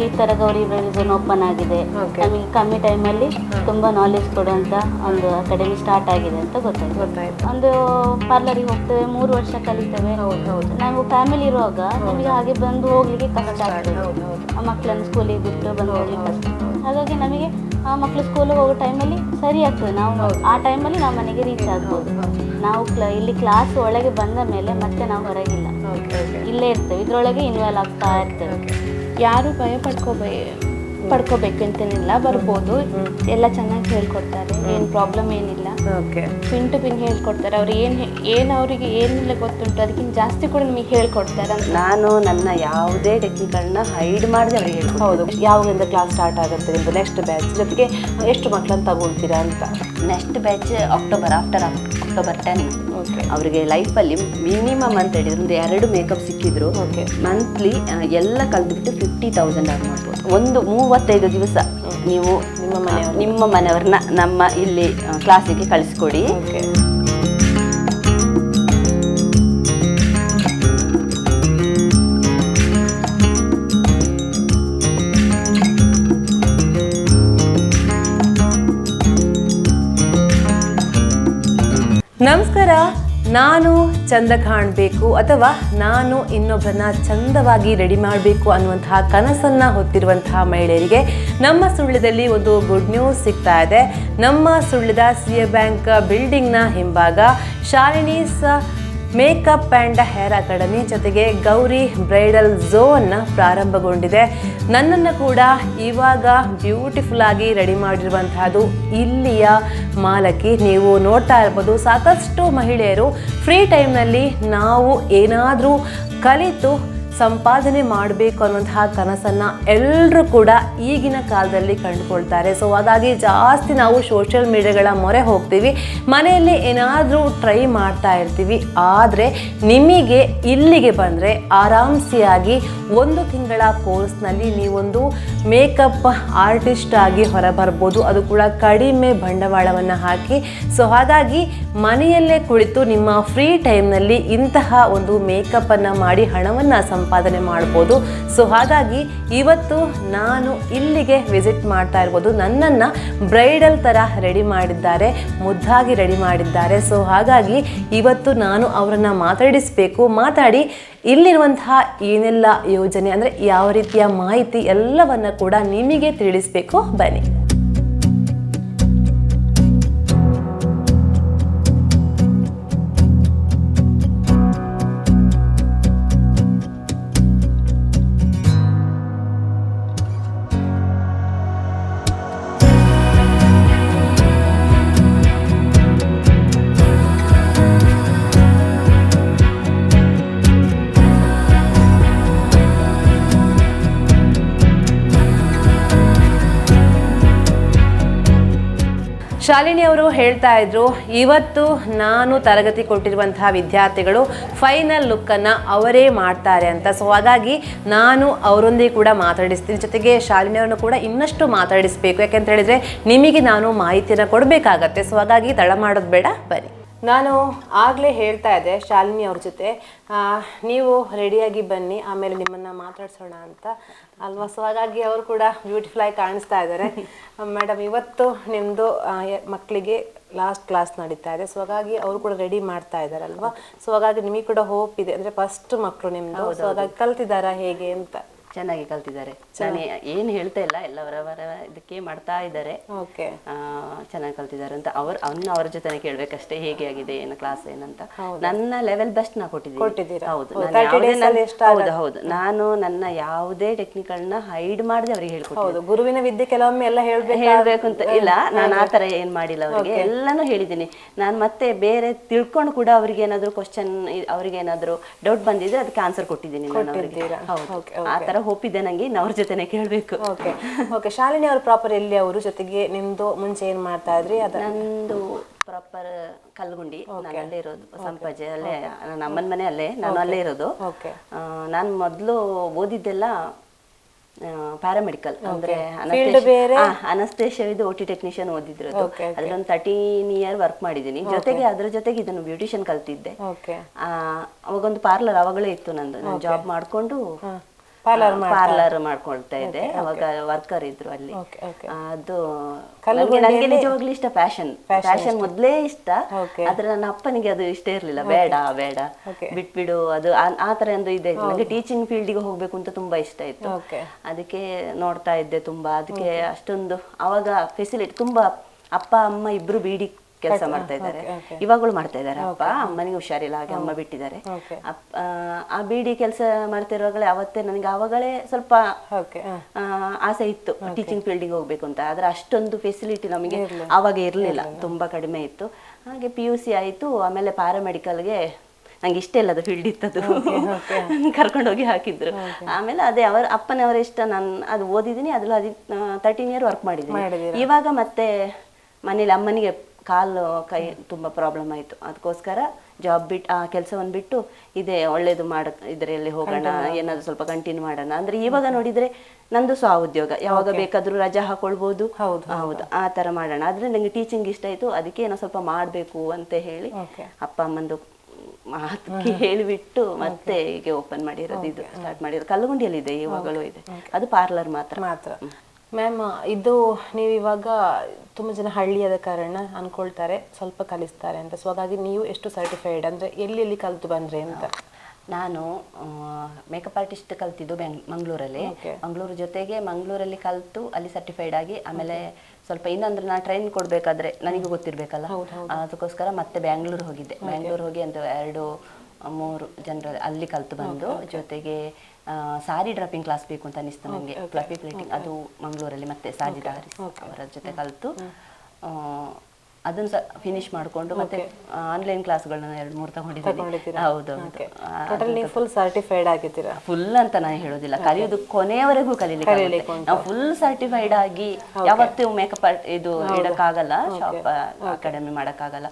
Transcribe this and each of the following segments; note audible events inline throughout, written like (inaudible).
ಈ ತರ Gauri zone open ಆಗಿದೆ. ನಮಗೆ ಕಮ್ಮಿ ಟೈಮಲ್ಲಿ ತುಂಬಾ ನಾಲೆಜ್ ಕೊಡುವಂತ ಒಂದು ಅಕಾಡೆಮಿ ಸ್ಟಾರ್ಟ್ ಆಗಿದೆ ಅಂತ ಗೊತ್ತಾಯ್ತು. ಒಂದು ಪಾರ್ಲರಿಗೆ ಹೋಗ್ತೇವೆ ಮೂರು ವರ್ಷ ಕಲಿತೇವೆ. ನಾವು ಫ್ಯಾಮಿಲಿ ಇರುವಾಗ ನಮಗೆ ಹಾಗೆ ಬಂದು ಹೋಗ್ಲಿಕ್ಕೆ ಕಷ್ಟ ಆಗ್ತದೆ. ಮಕ್ಕಳನ್ನು ಸ್ಕೂಲಿಗೆ ಬಿಟ್ಟು ಬಂದು ಹೋಗ್ಲಿಕ್ಕೆ ಕಷ್ಟ. ಹಾಗಾಗಿ ನಮಗೆ ಆ ಮಕ್ಕಳು ಸ್ಕೂಲಿಗೆ ಹೋಗೋ ಟೈಮಲ್ಲಿ ಸರಿ ಆಗ್ತದೆ. ನಾವು ಆ ಟೈಮಲ್ಲಿ ನಾವು ಮನೆಗೆ ರೀಚ್ ಆಗ್ಬೋದು. ನಾವು ಕ್ಲ ಇಲ್ಲಿ ಕ್ಲಾಸ್ ಒಳಗೆ ಬಂದ ಮೇಲೆ ಮತ್ತೆ ನಾವು ಹೊರಗಿಲ್ಲ. ಇಲ್ಲೇ ಇರ್ತೇವೆ. ಇದ್ರೊಳಗೆ ಇನ್ವಾಲ್ವ್ ಆಗ್ತಾ ಇರ್ತೇವೆ. ಯಾರು ಭಯ ಪಡ್ಕೋಬೇ ಪಡ್ಕೋಬೇಕಂತೇನಿಲ್ಲ ಬರ್ಬೋದು. ಎಲ್ಲ ಚೆನ್ನಾಗಿ ಹೇಳ್ಕೊಡ್ತಾರೆ. ಏನು ಪ್ರಾಬ್ಲಮ್ ಏನಿಲ್ಲ. ಓಕೆ ಪಿನ್ ಟು ಪಿನ್ ಹೇಳ್ಕೊಡ್ತಾರೆ. ಅವ್ರು ಏನು ಏನು ಅವರಿಗೆ ಏನಿಲ್ಲ ಗೊತ್ತುಂಟು ಅದಕ್ಕಿಂತ ಜಾಸ್ತಿ ಕೂಡ ನಿಮಗೆ ಹೇಳ್ಕೊಡ್ತಾರೆ ಅಂತ. ನಾನು ನನ್ನ ಯಾವುದೇ ಟೆಕ್ನಿಕಲ್ನ ಹೈಡ್ ಮಾಡದೆ ಅವ್ರಿಗೆ ಹೌದು. ಯಾವಾಗಿಂದ ಕ್ಲಾಸ್ ಸ್ಟಾರ್ಟ್ ಆಗುತ್ತೆ ನಿಮ್ದು ನೆಕ್ಸ್ಟ್ ಬ್ಯಾಚ್ ಜೊತೆಗೆ ಎಷ್ಟು ಮಕ್ಕಳನ್ನು ತಗೊಳ್ತೀರಾ ಅಂತ. Next batch October after October ten ಅವರಿಗೆ ಲೈಫಲ್ಲಿ ಮಿನಿಮಮ್ ಅಂತ ಹೇಳಿದ್ರೆ ಒಂದು ಎರಡು ಮೇಕಪ್ ಸಿಕ್ಕಿದ್ರು. ಮಂತ್ಲಿ ಎಲ್ಲ ಕಲ್ತ್ಬಿಟ್ಟು ಫಿಫ್ಟಿ ತೌಸಂಡ್ ಆಗಿ ಮಾಡ್ಬೋದು. ಒಂದು ಮೂವತ್ತೈದು ದಿವಸ ನೀವು ನಿಮ್ಮ ಮನೆ ನಿಮ್ಮ ಮನೆಯವ್ರನ್ನ ನಮ್ಮ ಇಲ್ಲಿ ಕ್ಲಾಸಿಗೆ ಕಳಿಸ್ಕೊಡಿ. ನಾನು ಚಂದ ಕಾಣಬೇಕು ಅಥವಾ ನಾನು ಇನ್ನೊಬ್ಬರನ್ನ ಚಂದವಾಗಿ ರೆಡಿ ಮಾಡಬೇಕು ಅನ್ನುವಂತಹ ಕನಸನ್ನು ಹೊತ್ತಿರುವಂತಹ ಮಹಿಳೆಯರಿಗೆ ನಮ್ಮ ಸುಳ್ಳ್ಯದಲ್ಲಿ ಒಂದು ಗುಡ್ ನ್ಯೂಸ್ ಸಿಗ್ತಾ ಇದೆ. ನಮ್ಮ ಸುಳ್ಳ್ಯದ ಸಿ ಎ ಬ್ಯಾಂಕ್ ಬಿಲ್ಡಿಂಗ್ನ ಹಿಂಭಾಗ Shalini's makeup and hair academy ಜೊತೆಗೆ ಗೌರಿ ಬ್ರೈಡಲ್ ಝೋನ್ ಪ್ರಾರಂಭಗೊಂಡಿದೆ. ನನ್ನನ್ನು ಕೂಡ ಇವಾಗ ಬ್ಯೂಟಿಫುಲ್ ಆಗಿ ರೆಡಿ ಮಾಡಿರುವಂತಹದ್ದು ಇಲ್ಲಿಯ ಮಾಲಕಿ. ನೀವು ನೋಡ್ತಾ ಇರ್ಬೋದು, ಸಾಕಷ್ಟು ಮಹಿಳೆಯರು ಫ್ರೀ ಟೈಮ್ನಲ್ಲಿ ನಾವು ಏನಾದರೂ ಕಲಿತು ಸಂಪಾದನೆ ಮಾಡಬೇಕು ಅನ್ನೋಂತಹ ಕನಸನ್ನು ಎಲ್ಲರೂ ಕೂಡ ಈಗಿನ ಕಾಲದಲ್ಲಿ ಕಂಡುಕೊಳ್ತಾರೆ. ಸೊ ಹಾಗಾಗಿ ಜಾಸ್ತಿ ನಾವು ಸೋಷಿಯಲ್ ಮೀಡಿಯಾಗಳ ಮೊರೆ ಹೋಗ್ತೀವಿ. ಮನೆಯಲ್ಲಿ ಏನಾದರೂ ಟ್ರೈ ಮಾಡ್ತಾ ಇರ್ತೀವಿ. ಆದರೆ ನಿಮಗೆ ಇಲ್ಲಿಗೆ ಬಂದರೆ ಆರಾಮ್ಸಿಯಾಗಿ ಒಂದು ತಿಂಗಳ ಕೋರ್ಸ್ನಲ್ಲಿ ನೀವೊಂದು ಮೇಕಪ್ ಆರ್ಟಿಸ್ಟ್ ಆಗಿ ಹೊರಬರ್ಬೋದು. ಅದು ಕೂಡ ಕಡಿಮೆ ಬಂಡವಾಳವನ್ನು ಹಾಕಿ. ಸೊ ಹಾಗಾಗಿ ಮನೆಯಲ್ಲೇ ಕುಳಿತು ನಿಮ್ಮ ಫ್ರೀ ಟೈಮ್ನಲ್ಲಿ ಇಂತಹ ಒಂದು ಮೇಕಪ್ಪನ್ನು ಮಾಡಿ ಹಣವನ್ನು ಸಂಪಾದನೆ ಮಾಡ್ಬೋದು. ಸೊ ಹಾಗಾಗಿ ಇವತ್ತು ನಾನು ಇಲ್ಲಿಗೆ ವಿಸಿಟ್ ಮಾಡ್ತಾ ಇರ್ಬೋದು. ನನ್ನನ್ನು ಬ್ರೈಡಲ್ ಥರ ರೆಡಿ ಮಾಡಿದ್ದಾರೆ, ಮುದ್ದಾಗಿ ರೆಡಿ ಮಾಡಿದ್ದಾರೆ. ಸೊ ಹಾಗಾಗಿ ಇವತ್ತು ನಾನು ಅವರನ್ನು ಮಾತಾಡಿಸಬೇಕು. ಮಾತಾಡಿ ಇಲ್ಲಿರುವಂತಹ ಏನೆಲ್ಲ ಯೋಜನೆ ಅಂದರೆ ಯಾವ ರೀತಿಯ ಮಾಹಿತಿ ಎಲ್ಲವನ್ನು ಕೂಡ ನಿಮಗೆ ತಿಳಿಸಬೇಕು. ಬನ್ನಿ. ಶಾಲಿನಿ ಅವರು ಹೇಳ್ತಾ ಇದ್ರು, ಇವತ್ತು ನಾನು ತರಗತಿ ಕೊಟ್ಟಿರುವಂತಹ ವಿದ್ಯಾರ್ಥಿಗಳು ಫೈನಲ್ ಲುಕ್ಕನ್ನು ಅವರೇ ಮಾಡ್ತಾರೆ ಅಂತ. ಸೊ ಹಾಗಾಗಿ ನಾನು ಅವರೊಂದಿಗೆ ಕೂಡ ಮಾತಾಡಿಸ್ತೀನಿ. ಜೊತೆಗೆ ಶಾಲಿನಿ ಅವರನ್ನು ಕೂಡ ಇನ್ನಷ್ಟು ಮಾತಾಡಿಸ್ಬೇಕು. ಯಾಕೆಂತ ಹೇಳಿದ್ರೆ ನಿಮಗೆ ನಾನು ಮಾಹಿತಿಯನ್ನು ಕೊಡಬೇಕಾಗತ್ತೆ. ಸೊ ಹಾಗಾಗಿ ತಡ ಮಾಡೋದು ಬೇಡ, ಬನ್ನಿ. ನಾನು ಆಗಲೇ ಹೇಳ್ತಾ ಇದ್ದೆ ಶಾಲಿನಿ ಅವ್ರ ಜೊತೆ. ನೀವು ರೆಡಿಯಾಗಿ ಬನ್ನಿ, ಆಮೇಲೆ ನಿಮ್ಮನ್ನ ಮಾತಾಡ್ಸೋಣ ಅಂತ. ಅಲ್ವಾ? ಸೊ ಹಾಗಾಗಿ ಅವರು ಕೂಡ ಬ್ಯೂಟಿಫುಲ್ ಆಗಿ ಕಾಣಿಸ್ತಾ ಇದ್ದಾರೆ. (laughs) ಮೇಡಮ್ ಇವತ್ತು ನಿಮ್ಮದು ಮಕ್ಕಳಿಗೆ ಲಾಸ್ಟ್ ಕ್ಲಾಸ್ ನಡೀತಾ ಇದೆ. ಸೊ ಹಾಗಾಗಿ ಅವರು ಕೂಡ ರೆಡಿ ಮಾಡ್ತಾ ಇದ್ದಾರೆ ಅಲ್ವಾ? ಸೊ ಹಾಗಾಗಿ ನಿಮಗೆ ಕೂಡ ಹೋಪ್ ಇದೆ. ಅಂದ್ರೆ ಫಸ್ಟ್ ಮಕ್ಕಳು ನಿಮ್ಮದು ಸೊ ಹಾಗಾಗಿ ಕಲ್ತಿದ್ದಾರಾ ಹೇಗೆ ಅಂತ? ಚೆನ್ನಾಗಿ ಕಲ್ತಿದ್ದಾರೆ. ನಾನು ಏನು ಹೇಳ್ತಾ ಇಲ್ಲ ಎಲ್ಲ ಅವರವರ ಇದಕ್ಕೆ ಮಾಡ್ತಾ ಇದ್ದಾರೆ. ಚೆನ್ನಾಗಿ ಕಲ್ತಿದ್ದಾರೆ ಅಂತ ಅವ್ರ ಅವ್ನ ಅವ್ರ ಜೊತೆ ಕೇಳ್ಬೇಕಷ್ಟೇ ಹೇಗೆ ಆಗಿದೆ ಏನು ಕ್ಲಾಸ್ ಏನಂತ. ನನ್ನ ಲೆವೆಲ್ ಬೆಸ್ಟ್ ನಾ ಕೊಟ್ಟಿದ್ದೀನಿ. ಕೊಟ್ಟಿದ್ದೀರಾ? ಹೌದು. ಹೌದು, ನಾನು 30 ಯಾವುದೇ days ಅಲ್ಲಿ ನನ್ನ- ಹೌದು ನಾನು ನನ್ನ ಯಾವುದೇ ಟೆಕ್ನಿಕಲ್ನ ಹೈಡ್ ಮಾಡದೆ ಅವ್ರಿಗೆ ಹೇಳ್ಕೊಟ್ಟು ಗುರುವಿನ ವಿದ್ಯೆ ಕೆಲವೊಮ್ಮೆ ಎಲ್ಲ ಹೇಳ್ಬೇಕು ಹೇಳ್ಬೇಕು ಅಂತ ಇಲ್ಲ ನಾನು ಆ ಥರ ಏನ್ ಮಾಡಿಲ್ಲ ಅವರಿಗೆ. ಎಲ್ಲನೂ ಹೇಳಿದ್ದೀನಿ. ನಾನು ಮತ್ತೆ ಬೇರೆ ತಿಳ್ಕೊಂಡು ಕೂಡ ಅವ್ರಿಗೆ ಏನಾದರೂ ಕ್ವಶನ್ ಅವ್ರಿಗೆ ಏನಾದ್ರು ಡೌಟ್ ಬಂದಿದ್ರೆ ಅದಕ್ಕೆ ಆನ್ಸರ್ ಕೊಟ್ಟಿದ್ದೀನಿ ನಾನು ಅವ್ರಿಗೆ? ಹೌದು. ಆ ತರ ಇದೆ ನಂಗೆ ಇನ್ನು ಅವ್ರ ಜೊತೆನೆ ಕೇಳಬೇಕು. ಓಕೆ ಓಕೆ ಶಾಲಿನಿ ಅವರು ಪ್ರಾಪರ್ ಎಲ್ಲಿ ಅವರು ಜೊತೆಗೆ ನಿಮ್ದು ಮುಂಚೆ ಏನ್ ಮಾಡ್ತಾ ಇದ್ರಿ? ಅದು ನಂದು ಪ್ರಾಪರ್ ಕಲ್ಗುಂಡಿ. ನಾನು ಅಲ್ಲೇ ಇರೋದು. ಸಂಪಾಜೆ ಅಲ್ಲೇ ನನ್ನ ಅಮ್ಮನ ಮನೆ ಅಲ್ಲೇ. ನಾನು ಅಲ್ಲೇ ಇರೋದು. ಓಕೆ ನಾನು ಮೊದಲು ಓದಿದ್ದೆಲ್ಲ ಪ್ಯಾರಾಮೆಡಿಕಲ್ ಅಂದ್ರೆ ಅನಸ್ತೇಷ ಇದು ಓಟಿ ಟೆಕ್ನಿಷಿಯನ್ ಓದಿದ್ರು. ಅದ್ರೊಂದು ತರ್ಟೀನ್ ಇಯರ್ ವರ್ಕ್ ಮಾಡಿದ್ದೀನಿ. ಜೊತೆಗೆ ಅದ್ರ ಜೊತೆಗೆ ಇದನ್ನು ಬ್ಯೂಟಿಷಿಯನ್ ಕಲ್ತಿದ್ದೆ. ಅವಾಗೊಂದು ಪಾರ್ಲರ್ ಅವಾಗಲೇ ಇತ್ತು ನಂದು. ನಾನು ಜಾಬ್ ಮಾಡ್ಕೊಂಡು ಪಾರ್ಲರ್ ಮಾಡ್ಕೊಳ್ತಾ ಇದ್ದೆ. ಅವಾಗ ವರ್ಕರ್ ಇದ್ರು ಅಲ್ಲಿ. ಅದು ನನಗೆ ನಿಜವಾಗ್ಲೂ ಇಷ್ಟ ಫ್ಯಾಷನ್ ಫ್ಯಾಷನ್ ಮೊದ್ಲೇ ಇಷ್ಟ. ಆದ್ರೆ ನನ್ನ ಅಪ್ಪನಿಗೆ ಅದು ಇಷ್ಟ ಇರ್ಲಿಲ್ಲ. ಬೇಡ ಬೇಡ. ಬಿಟ್ಬಿಡು ಅದು ಆ- ಆ ತರ ಒಂದು ಇದೆ. ನನಗೆ ಟೀಚಿಂಗ್ ಫೀಲ್ಡಿಗೆ ಹೋಗ್ಬೇಕು ಅಂತ ತುಂಬಾ ಇಷ್ಟ ಇತ್ತು. ಅದಕ್ಕೆ ನೋಡ್ತಾ ಇದ್ದೆ ತುಂಬಾ. ಅದಕ್ಕೆ ಅಷ್ಟೊಂದು ಅವಾಗ ಫೆಸಿಲಿಟಿ ತುಂಬಾ ಅಪ್ಪ ಅಮ್ಮ ಇಬ್ರು ಬೀಡಿ ಕೆಲಸ ಮಾಡ್ತಾ ಇದ್ದಾರೆ. ಇವಾಗಲೂ ಮಾಡ್ತಾ ಇದ್ದಾರೆ ಅಪ್ಪ. ಅಮ್ಮನಿಗೆ ಹುಷಾರಿಲ್ಲ ಹಾಗೆ ಅಮ್ಮ ಬಿಟ್ಟಿದ್ದಾರೆ. ಆ, ಬಿಡಿ ಕೆಲಸ ಮಾಡ್ತಿರುವಾಗಲೇ ಅವತ್ತೇ ನನಗೆ ಆವಾಗಲೇ ಸ್ವಲ್ಪ ಆಸೆ ಇತ್ತು. ಟೀಚಿಂಗ್ ಫೀಲ್ಡಿಗೆ ಹೋಗ್ಬೇಕು ಅಂತ. ಆದ್ರೆ ಅಷ್ಟೊಂದು ಫೆಸಿಲಿಟಿ ನಮಗೆ ಆವಾಗ ಇರಲಿಲ್ಲ. ತುಂಬಾ ಕಡಿಮೆ ಇತ್ತು. ಹಾಗೆ ಪಿ ಯು ಸಿ ಆಯಿತು. ಆಮೇಲೆ ಪ್ಯಾರಾಮೆಡಿಕಲ್ಗೆ ನಂಗೆ ಇಷ್ಟ ಇಲ್ಲದ ಫೀಲ್ಡ್ ಇತ್ತದು ಕರ್ಕೊಂಡೋಗಿ ಹಾಕಿದ್ರು. ಆಮೇಲೆ ಅದೇ ಅವರ ಅಪ್ಪನವರ ಇಷ್ಟ. ನಾನು ಅದು ಓದಿದ್ದೀನಿ. ಅದ್ರಲ್ಲಿ ಹದಿ ತರ್ಟೀನ್ ಇಯರ್ ವರ್ಕ್ ಮಾಡಿದ್ದೀನಿ. ಇವಾಗ ಮತ್ತೆ ಮನೇಲಿ ಅಮ್ಮನಿಗೆ ಕಾಲು ಕೈ ತುಂಬಾ ಪ್ರಾಬ್ಲಮ್ ಆಯಿತು. ಅದಕ್ಕೋಸ್ಕರ ಜಾಬ್ ಬಿಟ್ಟು ಆ ಕೆಲಸವನ್ನು ಬಿಟ್ಟು ಇದೆ ಒಳ್ಳೇದು ಮಾಡ ಇದರಲ್ಲಿ ಹೋಗೋಣ ಏನಾದರೂ ಸ್ವಲ್ಪ ಕಂಟಿನ್ಯೂ ಮಾಡೋಣ. ಅಂದ್ರೆ ಇವಾಗ ನೋಡಿದ್ರೆ ನಂದು ಸ್ವ ಉದ್ಯೋಗ. ಯಾವಾಗ ಬೇಕಾದರೂ ರಜಾ ಹಾಕೊಳ್ಬೋದು. ಹೌದು ಆ ಥರ ಮಾಡೋಣ. ಆದರೆ ನನಗೆ ಟೀಚಿಂಗ್ ಇಷ್ಟ ಆಯ್ತು. ಅದಕ್ಕೆ ಏನೋ ಸ್ವಲ್ಪ ಮಾಡಬೇಕು ಅಂತ ಹೇಳಿ ಅಪ್ಪ ಅಮ್ಮಂದು ಮಾತಕ್ಕೆ ಹೇಳಿಬಿಟ್ಟು ಮತ್ತೆ ಹೀಗೆ ಓಪನ್ ಮಾಡಿರೋದು ಇದು ಸ್ಟಾರ್ಟ್ ಮಾಡಿರೋದು. ಕಲ್ಲುಗುಂಡಿಯಲ್ಲಿ ಇದೆ ಇವಾಗಲೂ ಇದೆ. ಅದು ಪಾರ್ಲರ್ ಮಾತ್ರ. ಮಾತ್ರ. ಮ್ಯಾಮ್ ಇದು ನೀವು ಇವಾಗ ತುಂಬ ಜನ ಹಳ್ಳಿಯಾದ ಕಾರಣ ಅಂದ್ಕೊಳ್ತಾರೆ ಸ್ವಲ್ಪ ಕಲಿಸ್ತಾರೆ ಅಂತ. ಸೊ ಹಾಗಾಗಿ ನೀವು ಎಷ್ಟು ಸರ್ಟಿಫೈಡ್ ಅಂದ್ರೆ ಎಲ್ಲಿ ಎಲ್ಲಿ ಕಲಿತು ಬಂದ್ರೆ ಅಂತ? ನಾನು ಮೇಕಪ್ ಆರ್ಟಿಸ್ಟ್ ಕಲ್ತಿದ್ದು ಬೆಂಗ್ ಮಂಗಳೂರಲ್ಲಿ. ಮಂಗಳೂರು ಜೊತೆಗೆ ಮಂಗಳೂರಲ್ಲಿ ಕಲಿತು ಅಲ್ಲಿ ಸರ್ಟಿಫೈಡ್ ಆಗಿ ಆಮೇಲೆ ಸ್ವಲ್ಪ ಇನ್ನಂದ್ರೆ ನಾನು ಟ್ರೈನ್ ಕೊಡಬೇಕಾದ್ರೆ ನನಗೆ ಗೊತ್ತಿರಬೇಕಲ್ಲ? ಅದಕ್ಕೋಸ್ಕರ ಮತ್ತೆ ಬ್ಯಾಂಗ್ಳೂರ್ ಹೋಗಿದ್ದೆ. ಬ್ಯಾಂಗ್ಳೂರ್ ಹೋಗಿ ಅಂತ ಎರಡು ಮೂರು ಜನರಲ್ಲಿ ಅಲ್ಲಿ ಕಲಿತು ಬಂದು ಜೊತೆಗೆ ಸಾರಿ ಡ್ರಾಪಿಂಗ್ ಕ್ಲಾಸ್ ಬೇಕು ಅಂತ ಅನಿಸ್ತು ನನಗೆ ಫ್ಲಫಿ ಪ್ಲೇಟಿಂಗ್ ಅದು ಮಂಗಳೂರಲ್ಲಿ ಮತ್ತೆ ಸಾಜಿದ ಹರಿಸ್ ಅವರ ಜೊತೆ ಕಲಿತು. ಅದನ್ನ ಸಹ ಫಿನಿಶ್ ಮಾಡ್ಕೊಂಡು ಮತ್ತೆ ಆನ್ಲೈನ್ ಕ್ಲಾಸ್ಗಳನ್ನ ಎರಡು ಮೂರು ತಗೊಂಡಿದ್ದೀನಿ ಹೌದು ಟೋಟಲ್ ನೀವು ಫುಲ್ ಸರ್ಟಿಫೈಡ್ ಆಗಿದ್ದೀರಾ? ಫುಲ್ ಅಂತ ನಾನು ಹೇಳೋದಿಲ್ಲ. ಕಲಿಯೋದು ಕೊನೆಯವರೆಗೂ ಕಲೀಲಿಕ್ಕೆ ನಾವು ಫುಲ್ ಸರ್ಟಿಫೈಡ್ ಆಗಿ ಯಾವತ್ತೂ ಮೇಕಪ್ ಇದು ಇಡಕ್ಕಾಗಲ್ಲ ಶಾಪ್ ಅಕಾಡೆಮಿ ಮಾಡಕ್ಕಾಗಲ್ಲ.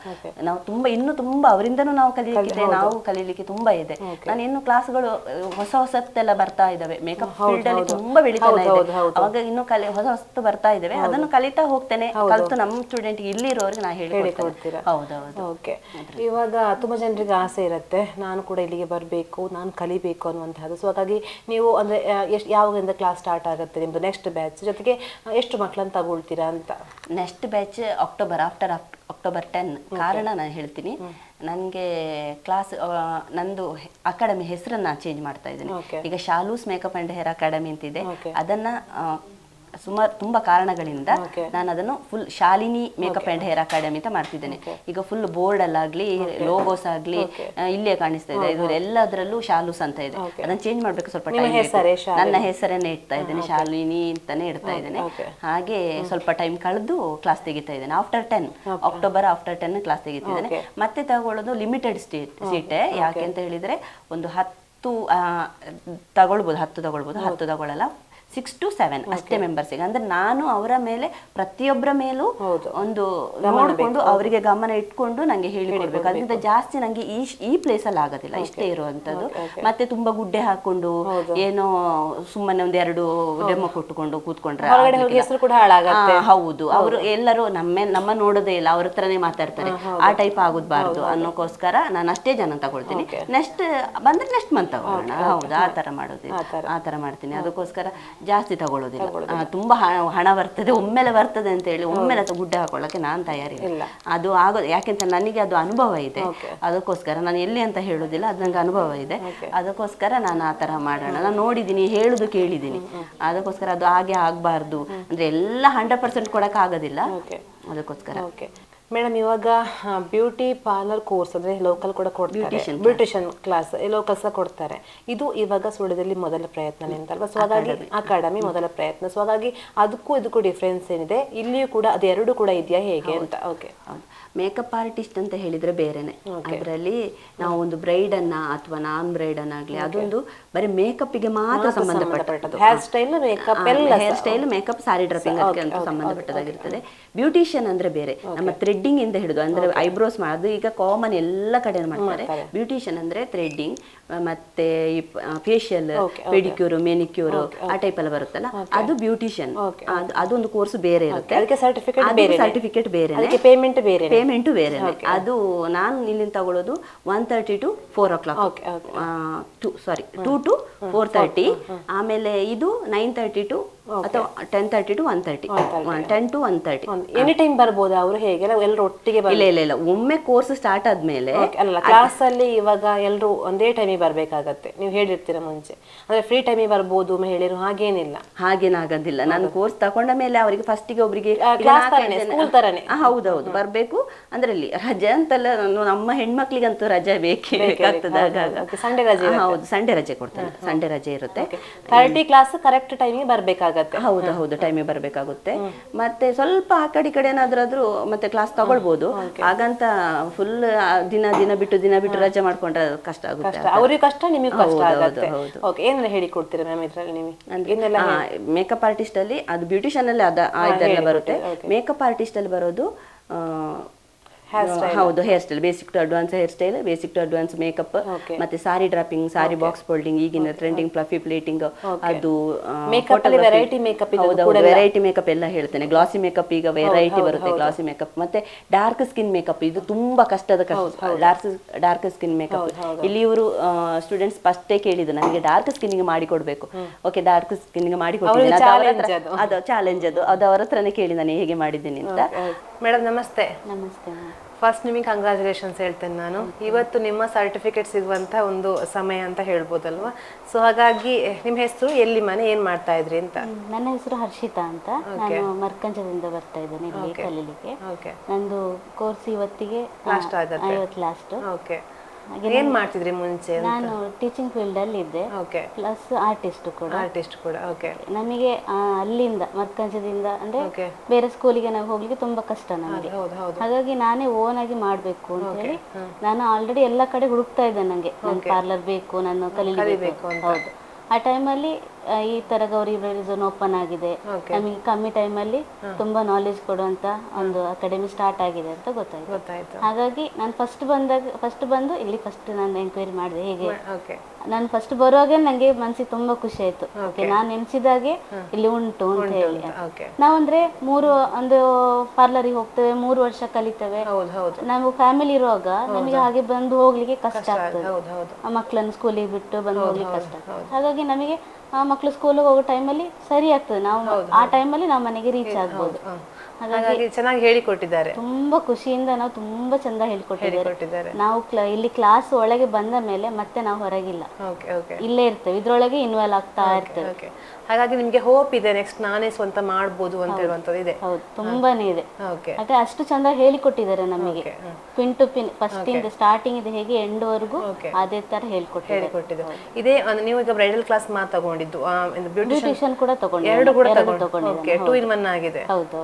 ನಾವು ತುಂಬಾ ಇನ್ನು ತುಂಬಾ ಅವರಿಂದನೂ ನಾವು ಕಲಿಯಲಿಕ್ಕೆ ನಾವು ಕಲೀಲಿಕ್ಕೆ ತುಂಬಾ ಇದೆ. ನಾನು ಇನ್ನು ಕ್ಲಾಸ್ಗಳು ಹೊಸ ಹೊಸತ್ತೆಲ್ಲ ಬರ್ತಾ ಇದಾವೆ. ಮೇಕಪ್ ಫೀಲ್ಡ್ ಅಲ್ಲಿ ತುಂಬಾ ಬೆಳಿತಾನೆ ಇದೆ. ಅವಾಗ ಇನ್ನು ಕಲಿ ಹೊಸ ಹೊಸತು ಬರ್ತಾ ಇದಾವೆ. ಅದನ್ನು ಕಲಿತಾ ಹೋಗ್ತೇನೆ. ಕಲಿತು ನಮ್ಮ ಸ್ಟೂಡೆಂಟ್ ಇಲ್ಲಿ ಇರೋರಿಗೆ ನಾ ಹೌದೌದು. ಓಕೆ. ಇವಾಗ ತುಂಬಾ ಜನರಿಗೆ ಆಸೆ ಇರುತ್ತೆ. ನಾನು ಕೂಡ ಇಲ್ಲಿಗೆ ಬರಬೇಕು ನಾನು ಕಲಿಬೇಕು ಅನ್ನುವಂತಹದ್ದು ಸೊ ಹಾಗಾಗಿ ನೀವು ಅಂದ್ರೆ ಎಷ್ಟು ಯಾವಾಗಿಂದ ಕ್ಲಾಸ್ ಸ್ಟಾರ್ಟ್ ಆಗುತ್ತೆ ನಿಮ್ಮದು ನೆಕ್ಸ್ಟ್ ಬ್ಯಾಚ್ ಜೊತೆಗೆ ಎಷ್ಟು ಮಕ್ಕಳನ್ನು ತಗೊಳ್ತೀರಾ ಅಂತ? Next batch October after October ten ಕಾರಣ ನಾನು ಹೇಳ್ತೀನಿ. ನನಗೆ ಕ್ಲಾಸ್ ನಂದು ಅಕಾಡೆಮಿ ಹೆಸರನ್ನ ಚೇಂಜ್ ಮಾಡ್ತಾ ಇದ್ದೀನಿ. ಈಗ Shalu's makeup and hair academy ಅಂತಿದೆ. ಅದನ್ನ ಸುಮಾರು ತುಂಬಾ ಕಾರಣಗಳಿಂದ ನಾನು ಅದನ್ನು full Shalini makeup and hair academy ಅಂತ ಮಾಡ್ತಿದ್ದೇನೆ. ಈಗ ಫುಲ್ ಬೋರ್ಡ್ ಅಲ್ಲಾಗ್ಲಿ ಲೋಗೋಸ್ ಆಗ್ಲಿ ಇಲ್ಲೇ ಕಾಣಿಸ್ತಾ ಇದೆ. ಇದು ಎಲ್ಲದರಲ್ಲೂ ಶಾಲೂಸ್ ಅಂತ ಇದೆ. ಅದನ್ನ ಚೇಂಜ್ ಮಾಡ್ಬೇಕು ಸ್ವಲ್ಪ ಟೈಮ್ ನನ್ನ ಹೆಸರನ್ನೇ ಇಡ್ತಾ ಇದ್ದೇನೆ ಶಾಲಿನಿ ಅಂತಾನೆ ಇಡ್ತಾ ಇದ್ದೇನೆ. ಹಾಗೆ ಸ್ವಲ್ಪ ಟೈಮ್ ಕಳೆದು ಕ್ಲಾಸ್ ತೆಗಿತಾ ಇದ್ದೇನೆ. After ten October after ten class ತೆಗಿತಿದ್ದೇನೆ ಮತ್ತೆ ತಗೊಳ್ಳೋದು ಲಿಮಿಟೆಡ್ ಸೀಟ್ ಯಾಕೆ ಅಂತ ಹೇಳಿದ್ರೆ ಒಂದು ಹತ್ತು ತಗೊಳ್ಬೋದು ಹತ್ತು ತಗೊಳ್ಬೋದು ಹತ್ತು ತಗೊಳ್ಳಲ್ಲ. ಸಿಕ್ಸ್ ಟು ಸೆವೆನ್ ಅಷ್ಟೇ ಮೆಂಬರ್ಸಿಗೆ ಅಂದ್ರೆ ನಾನು ಅವರ ಮೇಲೆ ಪ್ರತಿಯೊಬ್ಬರ ಮೇಲೂ ಒಂದು ನೋಡಿಕೊಂಡು ಅವರಿಗೆ ಗಮನ ಇಟ್ಕೊಂಡು ನಂಗೆ ಹೇಳಿಕೊಡ್ಬೇಕು. ಅದರಿಂದ ಜಾಸ್ತಿ ನಂಗೆ ಈ ಈ ಪ್ಲೇಸ್ ಅಲ್ಲಿ ಆಗೋದಿಲ್ಲ. ಇಷ್ಟೇ ಇರುವಂತದ್ದು ಮತ್ತೆ ತುಂಬಾ ಗುಡ್ಡೆ ಹಾಕೊಂಡು ಏನೋ ಸುಮ್ಮನೆ ಒಂದೆರಡು ಡೆಮೋ ಕೊಟ್ಟುಕೊಂಡು ಕೂತ್ಕೊಂಡ್ರೆ ಹೆಸರು ಕೂಡ ಹಾಳಾಗತ್ತೆ. ಹೌದು. ಅವರು ಎಲ್ಲರೂ ನಮ್ಮ ನಮ್ಮ ನೋಡೋದೇ ಇಲ್ಲ. ಅವ್ರ ಹತ್ರನೇ ಮಾತಾಡ್ತಾರೆ. ಆ ಟೈಪ್ ಆಗೋದ್ಬಾರ್ದು ಅನ್ನೋಕ್ಕೋಸ್ಕರ ನಾನು ಅಷ್ಟೇ ಜನ ತಗೊಳ್ತೀನಿ. ನೆಕ್ಸ್ಟ್ ಬಂದ್ರೆ ನೆಕ್ಸ್ಟ್ ಮಂತ್ ತಗೊಳ್ಳೋಣ. ಹೌದು. ಆ ತರ ಮಾಡೋದು ಆ ತರ ಮಾಡ್ತೀನಿ. ಅದಕ್ಕೋಸ್ಕರ ಜಾಸ್ತಿ ತಗೊಳ್ಳೋದಿಲ್ಲ. ತುಂಬಾ ಹಣ ಬರ್ತದೆ ಒಮ್ಮೆಲೆ ಬರ್ತದೆ ಅಂತ ಹೇಳಿ ಒಮ್ಮೆಲೆ ಗುಡ್ಡ ಹಾಕೊಳ್ಳಕ್ಕೆ ನಾನು ತಯಾರಿಲ್ಲ. ಅದು ಆಗೋದು ಯಾಕೆಂತ ನನಗೆ ಅದು ಅನುಭವ ಇದೆ. ಅದಕ್ಕೋಸ್ಕರ ನಾನು ಎಲ್ಲಿ ಅಂತ ಹೇಳೋದಿಲ್ಲ ಅದು ನಂಗೆ ಅನುಭವ ಇದೆ. ಅದಕ್ಕೋಸ್ಕರ ನಾನು ಆ ತರ ಮಾಡೋಣ. ನಾನು ನೋಡಿದ್ದೀನಿ ಹೇಳುದು ಕೇಳಿದ್ದೀನಿ. ಅದಕ್ಕೋಸ್ಕರ ಅದು ಹಾಗೆ ಆಗಬಾರ್ದು. ಅಂದ್ರೆ ಎಲ್ಲ ಹಂಡ್ರೆಡ್ ಪರ್ಸೆಂಟ್ ಕೊಡಕ್ ಆಗೋದಿಲ್ಲ ಅದಕ್ಕೋಸ್ಕರ. ಓಕೆ. ಮೇಡಮ್ ಇವಾಗ ಬ್ಯೂಟಿ ಪಾರ್ಲರ್ ಕೋರ್ಸ್ ಅಂದ್ರೆ ಲೋಕಲ್ ಕೂಡ ಕೊಡ್ತಾರೆ. ಬ್ಯೂಟಿಷಿಯನ್ ಕ್ಲಾಸ್ ಲೋಕಲ್ ಸಹ ಕೊಡ್ತಾರೆ. ಇದು ಇವಾಗ ಸುಳ್ಯದಲ್ಲಿ ಮೊದಲ ಪ್ರಯತ್ನ ಅಂತಲ್ವಾ ಸೊ ಹಾಗಾಗಿ ಅಕಾಡೆಮಿ ಮೊದಲ ಪ್ರಯತ್ನ. ಸೊ ಹಾಗಾಗಿ ಅದಕ್ಕೂ ಇದಕ್ಕೂ ಡಿಫ್ರೆನ್ಸ್ ಏನಿದೆ? ಇಲ್ಲಿಯೂ ಕೂಡ ಅದೆರಡು ಕೂಡ ಇದೆಯಾ ಹೇಗೆ ಅಂತ? ಓಕೆ ಮೇಕಪ್ ಆರ್ಟಿಸ್ಟ್ ಅಂತ ಹೇಳಿದ್ರೆ ಬೇರೆನೆ. ಅದರಲ್ಲಿ ನಾವು ಒಂದು ಬ್ರೈಡ್ ಅನ್ನ ಅಥವಾ ನಾನ್ ಬ್ರೈಡ್ ಅನ್ನಾಗ್ಲಿ ಅದೊಂದು ಬರೀ ಮೇಕಪ್ಗೆ ಮಾತ್ರ ಸಂಬಂಧಪಟ್ಟದ್ದು. ಹೇರ್ ಸ್ಟೈಲ್ ಮೇಕಪ್ ಎಲ್ಲ hair style makeup sari dressing ಅಂತ ಸಂಬಂಧಪಟ್ಟದಾಗಿರ್ತದೆ ಬ್ಯೂಟಿಷಿಯನ್ ಅಂದ್ರೆ ಬೇರೆ. ನಮ್ಮ ಥ್ರೆಡ್ ಥ್ರೆಡ್ಡಿಂಗ್ ಇಂದ ಹಿಡಿದು ಅಂದ್ರೆ ಐಬ್ರೋಸ್ ಅದು ಈಗ ಕಾಮನ್ ಎಲ್ಲ ಕಡೆ ಮಾಡ್ತಾರೆ. ಬ್ಯೂಟಿಷಿಯನ್ ಅಂದ್ರೆ ಥ್ರೆಡ್ಡಿಂಗ್ ಮತ್ತೆ ಈ ಫೇಶಿಯಲ್ ಪೆಡಿಕ್ಯೂರ್ ಮೆನಿಕ್ಯೂರ್ ಆ ಟೈಪ್ ಎಲ್ಲ ಬರುತ್ತಲ್ಲ. ಅದು ಬ್ಯೂಟಿಷಿಯನ್ ಅದು ಅದೊಂದು ಕೋರ್ಸ್ ಬೇರೆ ಇರುತ್ತೆ. ಅದಕ್ಕೆ ಸರ್ಟಿಫಿಕೇಟ್ ಬೇರೆ ಅದಕ್ಕೆ ಬೇರೆ? ಪೇಮೆಂಟ್ ಬೇರೆ ಅದು ನಾನು ಇಲ್ಲಿಂದ ತಗೊಳ್ಳೋದು one thirty to four o'clock. Two sorry two to four thirty ಆಮೇಲೆ ಇದು ನೈನ್ ತರ್ಟಿ ಟು ಅಥವಾ ten thirty to one thirty ten to one thirty any time ಬರ್ಬೋದಾ ಅವರು ಹೇಗೆ? ಎಲ್ಲರೂ ಒಟ್ಟಿಗೆ ಇಲ್ಲ ಇಲ್ಲ ಇಲ್ಲ. ಒಮ್ಮೆ ಕೋರ್ಸ್ ಸ್ಟಾರ್ಟ್ ಆದ್ಮೇಲೆ ಅಲ್ಲ ಕ್ಲಾಸ್ ಅಲ್ಲಿ ಇವಾಗ ಎಲ್ಲರೂ ಒಂದೇ ಟೈಮಿಗೆ ಬರಬೇಕಾಗತ್ತೆ. ನೀವು ಹೇಳಿರ್ತೀರ ಮುಂಚೆ. ಅಂದ್ರೆ ಫ್ರೀ ಟೈಮಿಗೆ ಬರ್ಬೋದು ಮಹಿಳೆಯರು ಹಾಗೇನಿಲ್ಲ. ಹಾಗೇನಾಗೋದಿಲ್ಲ ನಾನು ಕೋರ್ಸ್ ತಗೊಂಡ ಮೇಲೆ ಅವರಿಗೆ ಫಸ್ಟಿಗೆ ಒಬ್ಬರಿಗೆ. ಹೌದೌದು. ಬರಬೇಕು. ಅಂದ್ರೆ ಅಲ್ಲಿ ರಜೆ ಅಂತಲ್ಲ ನಮ್ಮ ಹೆಣ್ಮಕ್ಳಿಗಂತೂ ರಜೆ ಬೇಕೇ ಬೇಕಾಗ್ತದೆ ಸಂಡೇ ರಜೆ ಹೌದು ಸಂಡೇ ರಜೆ ಕೊಡ್ತಾರೆ. ಸಂಡೇ ರಜೆ ಇರುತ್ತೆ. ಥರ್ಟಿ ಕ್ಲಾಸ್ ಕರೆಕ್ಟ್ ಟೈಮಿಗೆ ಬರ್ಬೇಕಾಗತ್ತೆ. ಹೌದು ಹೌದು ಟೈಮಿಗೆ ಬರಬೇಕಾಗುತ್ತೆ. ಮತ್ತೆ ಸ್ವಲ್ಪ ಆ ಕಡೆ ಈ ಕಡೆ ಏನಾದ್ರಾದ್ರೂ ಮತ್ತೆ ಕ್ಲಾಸ್ ತಗೊಳ್ಬಹುದು ಹಾಗಂತ ಫುಲ್ ದಿನ ದಿನ ಬಿಟ್ಟು ದಿನ ಬಿಟ್ಟು ರಜೆ ಮಾಡ್ಕೊಂಡ್ರೆ ಕಷ್ಟ ಆಗುತ್ತೆ ಅವ್ರಿಗೆ ಕಷ್ಟ ನಿಮಗೆ ಕಷ್ಟ ಆಗುತ್ತೆ. ಓಕೆ ಏನೆಲ್ಲ ಹೇಳಿಕೊಡ್ತೀರಾ ಮ್ಯಾಮ್ ಇದ್ರಲ್ಲಿ ನೀವು ಏನೆಲ್ಲ ಮೇಕಪ್ ಆರ್ಟಿಸ್ಟ್ ಅಲ್ಲಿ ಅದು ಬ್ಯೂಟಿಷಿಯನ್ ಅಲ್ಲಿ ಅದ ಇದೆಲ್ಲ ಬರುತ್ತೆ. ಮೇಕಪ್ ಆರ್ಟಿಸ್ಟ್ ಅಲ್ಲಿ ಬರೋದು ಆ, ಹೌದು hair style basic to advance hair style basic to advance makeup. ಮತ್ತೆ sari draping sari box folding ಈಗಿನ ಟ್ರೆಂಡಿಂಗ್ ಫ್ಲಫಿ ಪ್ಲೇಟಿಂಗ್ ಅದು ವೆರೈಟಿ ಅಲ್ಲಿ ವೆರೈಟಿ ಮೇಕಪ್ ಎಲ್ಲ ಹೇಳ್ತೇನೆ. ಗ್ಲಾಸಿ ಮೇಕಪ್ ಈಗ ವೆರೈಟಿ ಬರುತ್ತೆ ಗ್ಲಾಸಿ ಮೇಕಪ್ ಮತ್ತೆ ಡಾರ್ಕ್ ಸ್ಕಿನ್ ಮೇಕಪ್ ಇದು ತುಂಬಾ ಕಷ್ಟದ ಡಾರ್ಕ್ ಡಾರ್ಕ್ ಸ್ಕಿನ್ ಮೇಕಪ್ ಇಲ್ಲಿ ಇವರು ಸ್ಟೂಡೆಂಟ್ಸ್ ಫಸ್ಟೇ ಕೇಳಿದ್ರು ನನಗೆ ಡಾರ್ಕ್ ಸ್ಕಿನ್ಗೆ ಮಾಡಿ ಕೊಡ್ಬೇಕು. ಓಕೆ ಡಾರ್ಕ್ ಸ್ಕಿನ್ಗೆ ಮಾಡಿ ಕೊಡ್ತೀನಿ. ಅದು. ಚಾಲೆಂಜ್ ಅದು. ಅದು ಅವರ ಹತ್ರನೇ ಕೇಳಿ ನಾನು ಹೇಗೆ ಮಾಡಿದ್ದೀನಿ ಅಂತ. ಮೇಡಮ್ ನಮಸ್ತೆ. ನಮಸ್ತೆ ಫಸ್ಟ್ ನಿಮಗೆ ಕಂಗ್ರ್ಯಾಚುಲೇಷನ್ಸ್ ಹೇಳ್ತೇನೆ ನಾನು. ಇವತ್ತು ನಿಮ್ಮ ಸರ್ಟಿಫಿಕೇಟ್ ಸಿಗುವಂತ ಒಂದು ಸಮಯ ಅಂತ ಹೇಳ್ಬೋದಲ್ವಾ? ಸೊ ಹಾಗಾಗಿ ನಿಮ್ಮ ಹೆಸರು ಎಲ್ಲಿ ಮನೆ ಏನ್ ಮಾಡ್ತಾ ಇದ್ರಿ ಅಂತ? ನನ್ನ ಹೆಸರು ಹರ್ಷಿತಾ ಅಂತ. ನಾನು ಮರ್ಕಂಚದಿಂದ ಬರ್ತಾ ಇದ್ದೇನೆ ಇಲ್ಲಿ ಕಲೀಲಿಕ್ಕೆ. ನಂದು ಕೋರ್ಸ್ ಇವತ್ತಿಗೆ ಲಾಸ್ಟ್ ಆಗತ್ತೆ. ಲಾಸ್ಟ್ ಓಕೆ ಏನ್ ಮಾಡ್ತಿದ್ರಿ ಮುಂಚೆ ನಾನು ಟೀಚಿಂಗ್ ಫೀಲ್ಡ್ ಅಲ್ಲಿ ಇದ್ದೆ. ಓಕೆ ಪ್ಲಸ್ ಆರ್ಟಿಸ್ಟ್ ಕೂಡ. ಆರ್ಟಿಸ್ಟ್ ಕೂಡ ಓಕೆ ನಮಗೆ ಅಲ್ಲಿಂದ ಮತ್ಕಂಚದಿಂದ ಅಂದ್ರೆ. ಬೇರೆ ಸ್ಕೂಲಿಗೆ ನಾವು ಹೋಗ್ಲಿಕ್ಕೆ ತುಂಬಾ ಕಷ್ಟ ನಮಗೆ. ಹಾಗಾಗಿ ನಾನೇ ಓನ್ ಆಗಿ ಮಾಡ್ಬೇಕು ಅಂತ ಹೇಳಿ ನಾನು ಆಲ್ರೆಡಿ ಎಲ್ಲಾ ಕಡೆ ಹುಡುಕ್ತಾ ಇದ್ದೆ ನಂಗೆ. ನನ್ ಪಾರ್ಲರ್ ಬೇಕು ನಾನು ಕಲಿಬೇಕು ಹೌದು. ಆ ಟೈಮಲ್ಲಿ ಈ ತರ ಗೌರಿ ಝೋನ್ ಓಪನ್ ಆಗಿದೆ. ನಮಗೆ ಕಮ್ಮಿ ಟೈಮಲ್ಲಿ ತುಂಬಾ ನಾಲೆಜ್ ಕೊಡುವಂತ ಒಂದು ಅಕಾಡೆಮಿ ಸ್ಟಾರ್ಟ್ ಆಗಿದೆ ಅಂತ ಗೊತ್ತಾಯ್ತು. ಹಾಗಾಗಿ ನಾನು ಫಸ್ಟ್ ಬಂದಾಗ ಫಸ್ಟ್ ಬಂದು ಇಲ್ಲಿ ಫಸ್ಟ್ ನಾನು ಎಂಕ್ವೈರಿ ಮಾಡಿದೆ. ಹೇಗೆ? ನಾನು ಫಸ್ಟ್ ಬರುವಾಗ ನಂಗೆ ಮನ್ಸಿಗೆ ತುಂಬಾ ಖುಷಿ ಆಯ್ತು. ನಾನು ಎನ್ಸಿದಾಗೆ ಇಲ್ಲಿ ಉಂಟು ಅಂತ ಹೇಳಿ. ನಾವಂದ್ರೆ ಮೂರು ಒಂದು ಪಾರ್ಲರಿಗೆ ಹೋಗ್ತೇವೆ ಮೂರು ವರ್ಷ ಕಲಿತೇವೆ. ನಾವು ಫ್ಯಾಮಿಲಿ ಇರುವಾಗ ನಮಗೆ ಹಾಗೆ ಬಂದು ಹೋಗ್ಲಿಕ್ಕೆ ಕಷ್ಟ ಆಗ್ತದೆ. ಮಕ್ಕಳನ್ನು ಸ್ಕೂಲಿಗೆ ಬಿಟ್ಟು ಬಂದು ಹೋಗ್ಲಿಕ್ಕೆ ಕಷ್ಟ ಆಗ್ತದೆ. ಹಾಗಾಗಿ ನಮಗೆ ಮಕ್ಕಳು ಸ್ಕೂಲಿಗೆ ಹೋಗೋ ಟೈಮಲ್ಲಿ ಸರಿ ಆಗ್ತದೆ. ನಾವು ಆ ಟೈಮಲ್ಲಿ ನಾವು ಮನೆಗೆ ರೀಚ್ ಆಗ್ಬೋದು. ಹಾಗಾಗಿ ಚೆನ್ನಾಗಿ ಹೇಳಿಕೊಟ್ಟಿದ್ದಾರೆ. ತುಂಬಾ ಖುಷಿಯಿಂದ ನಾವು ತುಂಬಾ ಚಂದ ಹೇಳ್ಕೊಟ್ಟಿದ್ದಾರೆ. ನಾವು ಇಲ್ಲಿ ಕ್ಲಾಸ್ ಒಳಗೆ ಬಂದ ಮೇಲೆ ಮತ್ತೆ ನಾವು ಹೊರಗಿಲ್ಲ. ಇಲ್ಲೇ ಇರ್ತೇವೆ. ಇದ್ರೊಳಗೆ ಇನ್ವಾಲ್ವ್ ಆಗ್ತಾ ಇರ್ತೇವೆ. ಹಾಗಾಗಿ ನಿಮ್ಗೆ ಹೋಪ್ ಇದೆ ನೆಕ್ಸ್ಟ್ ನಾನೇ ಸ್ವಂತ ಮಾಡ್ಬೋದು ಅಂತ ಹೇಳುವಂಥದ್ದು ಇದೆ. ಹೌದು ತುಂಬಾನೇ ಇದೆ. ಅದೇ ಅಷ್ಟು ಚಂದ ಹೇಳಿಕೊಟ್ಟಿದ್ದಾರೆ ನಮಗೆ. ಪಿನ್ ಟು ಪಿನ್ ಫಸ್ಟ್ ಇಂದ ಸ್ಟಾರ್ಟಿಂಗ್ ಇದೆ ಹೇಗೆ ಎಂಡ್ ವರೆಗೂ ಅದೇ ತರ ಹೇಳ್ಕೊಟ್ಟಿದ್ದಾರೆ. ಹೇಳಿಕೊಟ್ಟಿದೆ ಇದೇ ನೀವು ಈಗ ಬ್ರೈಡಲ್ ಕ್ಲಾಸ್ ಮಾತ್ರ ತಗೊಂಡಿದ್ದು ಬ್ಯೂಟಿಷಿಯನ್ ಕೂಡ ತಗೊಂಡು ಎರಡು ಕೂಡ ತಗೊಂಡು ಓಕೆ ಟೂ ಇನ್ ಒನ್ ಆಗಿದೆ. ಹೌದು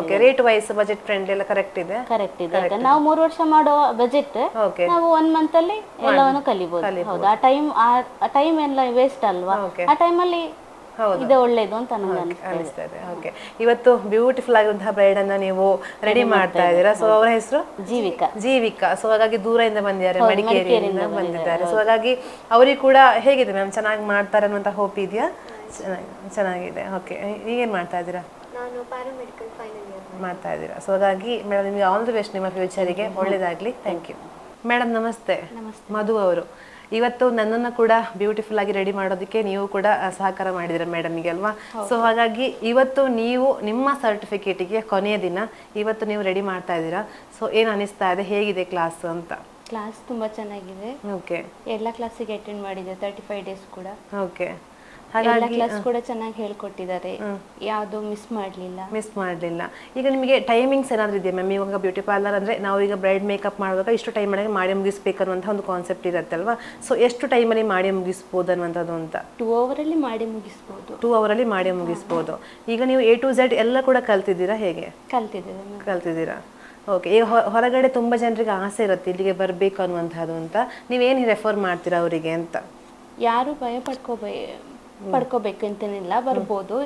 okay rate wise budget friendly ಎಲ್ಲ ಕರೆಕ್ಟ್ ಇದೆ? ಕರೆಕ್ಟ್ ಇದೆ? ನಾವು ಮೂರು ವರ್ಷ ಮಾಡೋ ಬಜೆಟ್ ನಾವು ಒನ್ ಮಂತ್ ಅಲ್ಲಿ ಎಲ್ಲವನ್ನು ಕಲಿಬಹುದು ಹೌದು ಆ ಟೈಮ್ ಆ ಟೈಮ್ ಎಲ್ಲ ವೇಸ್ಟ್ ಅಲ್ವಾ? ಆ ಟೈಮಲ್ಲಿ ಹೌದು. ಇದೆ ಒಳ್ಳೇದು ಅಂತ ನನಗೆ ಅನಿಸ್ತದೆ ಅನಿಸ್ತಾ ಇದೆ. ಓಕೆ ಇವತ್ತು ಬ್ಯೂಟಿಫುಲ್ ಆಗಿರುವಂತಹ ಬ್ರೈಡ್ ಅನ್ನ ನೀವು ರೆಡಿ ಮಾಡ್ತಾ ಇದ್ದೀರಾ? ಸೊ ಅವರ ಹೆಸರು? ಜೀವಿಕಾ. ಜೀವಿಕಾ. ಸೊ ಹಾಗಾಗಿ ದೂರದಿಂದ ಬಂದಿದ್ದಾರೆ ಮಡಿಕೇರಿಯಿಂದ ಬಂದಿದ್ದಾರೆ. ಸೊ ಹಾಗಾಗಿ ಅವರಿಗೆ ಕೂಡ ಹೇಗಿದೆ ಮ್ಯಾಮ್ ಚೆನ್ನಾಗಿ ಮಾಡ್ತಾರೆ ಅನ್ನುವಂತ ಹೋಪ್ ಇದೆಯಾ? ಚೆನ್ನಾಗಿ ಚೆನ್ನಾಗಿದೆ. ಓಕೆ ಈಗೇನು ಮಾಡ್ತಾ ಇದ್ದೀರಾ? ನಾನು ಪ್ಯಾರಾಮೆಡಿಕಲ್ ಫೈನಲ್ ಇಯರ್ ಮಾಡ್ತಾ ಇದ್ದೀರಾ? ಸೊ ಹಾಗಾಗಿ ಮೇಡಮ್ ನಿಮಗೆ ಆಲ್ ದಿ ಬೆಸ್ಟ್ ನಿಮ್ಮ ಫ್ಯೂಚರಿಗೆ ಒಳ್ಳೇದಾಗಲಿ. ಥ್ಯಾಂಕ್ ಯು ಮೇಡಮ್ ನಮಸ್ತೆ. ಮಧು ಅವರು. ಇವತ್ತು ನನ್ನನ್ನು ಕೂಡ ಬ್ಯೂಟಿಫುಲ್ ಆಗಿ ರೆಡಿ ಮಾಡೋದಕ್ಕೆ ನೀವು ಕೂಡ ಸಹಕಾರ ಮಾಡಿದಿರ ಮೇಡಮ್ಗೆ ಅಲ್ವಾ? ಸೊ ಹಾಗಾಗಿ ಇವತ್ತು ನೀವು ನಿಮ್ಮ ಸರ್ಟಿಫಿಕೇಟಿಗೆ ಕೊನೆಯ ದಿನ ಇವತ್ತು ನೀವು ರೆಡಿ ಮಾಡ್ತಾ ಇದ್ದೀರಾ? ಸೊ ಏನು ಅನಿಸ್ತಾ ಇದೆ? ಹೇಗಿದೆ ಕ್ಲಾಸ್ ಅಂತ? ಕ್ಲಾಸ್ ತುಂಬಾ ಚೆನ್ನಾಗಿದೆ. ಓಕೆ ಎಲ್ಲ ಕ್ಲಾಸಿಗೆ ಅಟೆಂಡ್ ಮಾಡಿದೆ ತರ್ಟಿ ಫೈವ್ ಡೇಸ್ ಕೂಡ. ಓಕೆ ಎಲ್ಲ ಹಾಗಾಗಿ ಕ್ಲಾಸ್ ಕೂಡ ಚೆನ್ನಾಗಿ ಹೇಳ್ಕೊಟ್ಟಿದ್ದಾರೆ. ಯಾವುದು ಮಿಸ್ ಮಾಡಲಿಲ್ಲ. ಮಿಸ್ ಮಾಡಲಿಲ್ಲ. ಈಗ ನಿಮಗೆ ಟೈಮಿಂಗ್ಸ್ ಏನಾದರೂ ಇದೆಯಾ ಮ್ಯಾಮ್ ಇವಾಗ ಬ್ಯೂಟಿ ಪಾರ್ಲರ್ ಅಂದರೆ ನಾವು ಈಗ ಬ್ರೈಡ್ ಮೇಕಪ್ ಮಾಡುವಾಗ ಇಷ್ಟು ಟೈಮ್ ಒಳಗೆ ಮಾಡಿ ಮುಗಿಸ್ಬೇಕು ಅನ್ನುವಂಥ ಒಂದು ಕಾನ್ಸೆಪ್ಟ್ ಇರುತ್ತಲ್ವಾ ಸೊ ಎಷ್ಟು ಟೈಮಲ್ಲಿ ಮಾಡಿ ಮುಗಿಸ್ಬೋದು ಅನ್ನುವಂಥದ್ದು ಅಂತ? ಟೂ ಅವರಲ್ಲಿ ಮಾಡಿ ಮುಗಿಸ್ಬೋದು. ಟೂ ಅವರಲ್ಲಿ ಮಾಡಿ ಮುಗಿಸ್ಬೋದು. ಈಗ ನೀವು ಎ ಟು ಝೆಡ್ ಎಲ್ಲ ಕೂಡ ಕಲ್ತಿದ್ದೀರಾ ಹೇಗೆ? ಕಲ್ತಿದ್ದೇವೆ ನಾನು. ಕಲ್ತಿದ್ದೀರಾ? ಓಕೆ ಈಗ ಹೊ- ಹೊರಗಡೆ ತುಂಬ ಜನರಿಗೆ ಆಸೆ ಇರುತ್ತೆ ಇಲ್ಲಿಗೆ ಬರಬೇಕು ಅನ್ನುವಂಥದ್ದು ಅಂತ. ನೀವೇನು ರೆಫರ್ ಮಾಡ್ತೀರಾ ಅವರಿಗೆ ಅಂತ? ಯಾರು ಭಯ ಪಡ್ಕೋಬೇ ಪಡ್ಕೋಬೇಕು ಅಂತೇನಿಲ್ಲ ಬರ್ಬೋದು.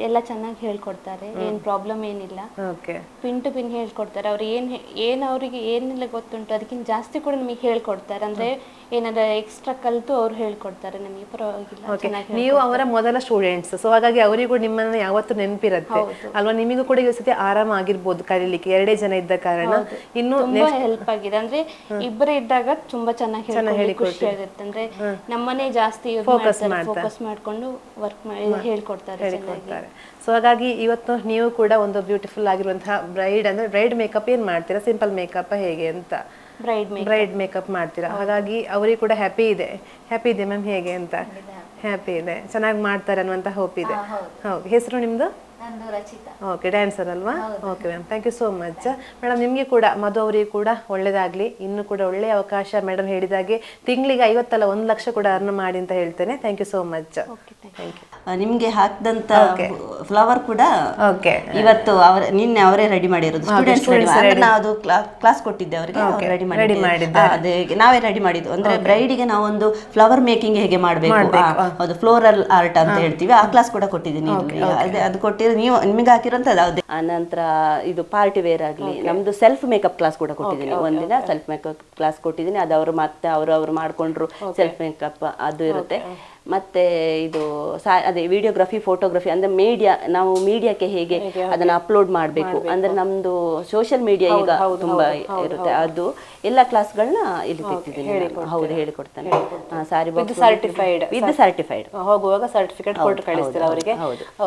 ಎಲ್ಲ ಚೆನ್ನಾಗಿ ಹೇಳ್ಕೊಡ್ತಾರೆ ಏನ್ ಪ್ರಾಬ್ಲಮ್ ಏನಿಲ್ಲ. ಓಕೆ. ಪಿನ್ ಟು ಪಿನ್ ಹೇಳ್ಕೊಡ್ತಾರೆ. ಅವ್ರು ಏನ್ ಹೇ- ಏನ್ ಅವರಿಗೆ ಏನೆಲ್ಲ ಗೊತ್ತುಂಟು ಅದಕ್ಕಿಂತ ಜಾಸ್ತಿ ಕೂಡ ನಮಗೆ ಹೇಳ್ಕೊಡ್ತಾರೆ. ಅಂದ್ರೆ ಏನಾದ್ರೂ ಎಕ್ಸ್ಟ್ರಾ ಕಲ್ತು ಅವ್ರು ಹೇಳ್ಕೊಡ್ತಾರೆ. ನಮಗೆ ಪರವಾಗಿಲ್ಲ ಓಕೆ. ಚೆನ್ನಾಗಿ ನೀವು ಅವರ ಮೊದಲ ಸ್ಟೂಡೆಂಟ್ಸ್ ಸೊ ಹಾಗಾಗಿ ಅವರಿಗೂ ನಿಮ್ಮನ್ನ ಯಾವತ್ತು ನೆನಪಿರುತ್ತೆ. ಅಲ್ವಾ? ನಿಮಗೂ ಕೂಡ ಈ ಸತಿ ಆರಾಮ ಆಗಿರ್ಬೋದು ಕರೀಲಿಕ್ಕೆ ಎರಡೇ ಜನ ಇದ್ದ ಕಾರಣ. ಇನ್ನು ತುಂಬಾ ಹೆಲ್ಪ್ ಆಗಿದೆ. ಅಂದ್ರೆ ಇಬ್ಬರು ಇದ್ದಾಗ ತುಂಬಾ ಚೆನ್ನಾಗಿ ಹೇಳಿ ಖುಷಿ ಆಗುತ್ತೆ. ಅಂದ್ರೆ ನಮ್ಮನೆ ಜಾಸ್ತಿ ಫೋಕಸ್ ಮಾಡ್ಕೊಂಡು ವರ್ಕ್ ಮಾಡಿ ಹೇಳ್ಕೊಡ್ತಾರೆ ಸೊ ಹಾಗಾಗಿ ಇವತ್ತು ನೀವು ಕೂಡ ಒಂದು ಬ್ಯೂಟಿಫುಲ್ ಆಗಿರುವಂತಹ ಬ್ರೈಡ್ ಅಂದ್ರೆ ಬ್ರೈಡ್ ಮೇಕಪ್ ಏನ್ ಮಾಡ್ತೀರಾ? ಸಿಂಪಲ್ ಮೇಕಪ್ ಹೇಗೆ ಅಂತ? ಬ್ರೈಡ್ ಬ್ರೈಡ್ ಮೇಕಪ್ ಮಾಡ್ತೀರಾ? ಹಾಗಾಗಿ ಅವರಿಗೆ ಕೂಡ ಹ್ಯಾಪಿ ಇದೆ. ಹ್ಯಾಪಿ ಇದೆ ಮ್ಯಾಮ್ ಹೇಗೆ ಅಂತ? ಹ್ಯಾಪಿ ಇದೆ. ಚೆನ್ನಾಗಿ ಮಾಡ್ತಾರೆ ಅನ್ನುವಂತ ಹೋಪ್ ಇದೆ. ಹೌದು. ಹೆಸರು ನಿಮ್ದು? ನಂದು ರಚಿತಾ. ಓಕೆ ಡ್ಯಾನ್ಸರ್ ಅಲ್ವಾ? Okay ma'am thank you so much madam ನಿಮಗೆ ಕೂಡ ಮಧು ಅವರಿಗೆ ಕೂಡ ಒಳ್ಳೆಯದಾಗಲಿ ಇನ್ನು ಕೂಡ ಒಳ್ಳೆಯ ಅವಕಾಶ ಮೇಡಮ್ ಹೇಳಿದಾಗೆ ತಿಂಗಳಿಗೆ ಐವತ್ತಲ್ಲ ಒಂದು ಲಕ್ಷ ಕೂಡ ಅರ್ನ್ ಮಾಡಿ ಅಂತ ಹೇಳ್ತೇನೆ. Thank you so much you ನಿಮ್ಗೆ ಹಾಕಿದಂತ ಫ್ಲವರ್ ಕೂಡ ಇವತ್ತು ಅವರ ನಿನ್ನೆ ಅವರೇ ರೆಡಿ ಮಾಡಿರೋದು. ಸ್ಟೂಡೆಂಟ್ಸ್ ನಾವು ಅದು ಕ್ಲಾಸ್ ಕೊಟ್ಟಿದ್ದೆ ಅವರಿಗೆ ರೆಡಿ ಮಾಡಿ. ಅದೇ ನಾವೇ ರೆಡಿ ಮಾಡಿದ್ದು. ಅಂದ್ರೆ ಬ್ರೈಡಿಗೆ ನಾವೊಂದು ಫ್ಲವರ್ ಮೇಕಿಂಗ್ ಹೇಗೆ ಮಾಡಬೇಕು? ಅದು ಫ್ಲೋರಲ್ ಆರ್ಟ್ ಅಂತ ಹೇಳ್ತೀವಿ. ಆ ಕ್ಲಾಸ್ ಕೂಡ ಕೊಟ್ಟಿದ್ದೀನಿ ನೀವು ಅದೇ ಅದು ಕೊಟ್ಟಿರೋ ನೀವು ನಿಮಗೆ ಹಾಕಿರೋಂಥದ್ದು ಅದೇ ನಂತರ ಇದು ಪಾರ್ಟಿ ವೇರ್ ಆಗಲಿ ನಮ್ದು ಸೆಲ್ಫ್ ಮೇಕಪ್ ಕ್ಲಾಸ್ ಕೂಡ ಕೊಟ್ಟಿದ್ದೀನಿ. ಒಂದಿನ ಸೆಲ್ಫ್ ಮೇಕಪ್ ಕ್ಲಾಸ್ ಕೊಟ್ಟಿದ್ದೀನಿ. ಅದು ಅವರು ಮತ್ತೆ ಅವರು ಅವರು ಮಾಡ್ಕೊಂಡ್ರು ಸೆಲ್ಫ್ ಮೇಕಪ್ ಅದು ಇರುತ್ತೆ. ಮತ್ತೆ ಇದು ಸಾ- ಅದೇ ವಿಡಿಯೋಗ್ರಫಿ ಫೋಟೋಗ್ರಫಿ ಅಂದ್ರೆ ಮೀಡಿಯಾ ನಾವು ಮೀಡಿಯಾಕ್ಕೆ ಹೇಗೆ ಅದನ್ನ ಅಪ್ಲೋಡ್ ಮಾಡಬೇಕು. ಅಂದ್ರೆ ನಮ್ದು ಸೋಷಿಯಲ್ ಮೀಡಿಯಾ ಈಗ ತುಂಬಾ ಇರುತ್ತೆ. ಅದು ಎಲ್ಲ ಕ್ಲಾಸ್ಗಳನ್ನ ಇಲ್ಲಿ ತೆಗೆದಿದ್ದೀನಿ ಹೌದು ಹೇಳಿಕೊಡ್ತೇನೆ ಸಾರಿ ಸರ್ಟಿಫೈಡ್ ವಿತ್ ಸರ್ಟಿಫೈಡ್ ಹೋಗುವಾಗ ಸರ್ಟಿಫಿಕೇಟ್ ಕೊಟ್ಟು ಕಳಿಸ್ತೀರ ಅವರಿಗೆ?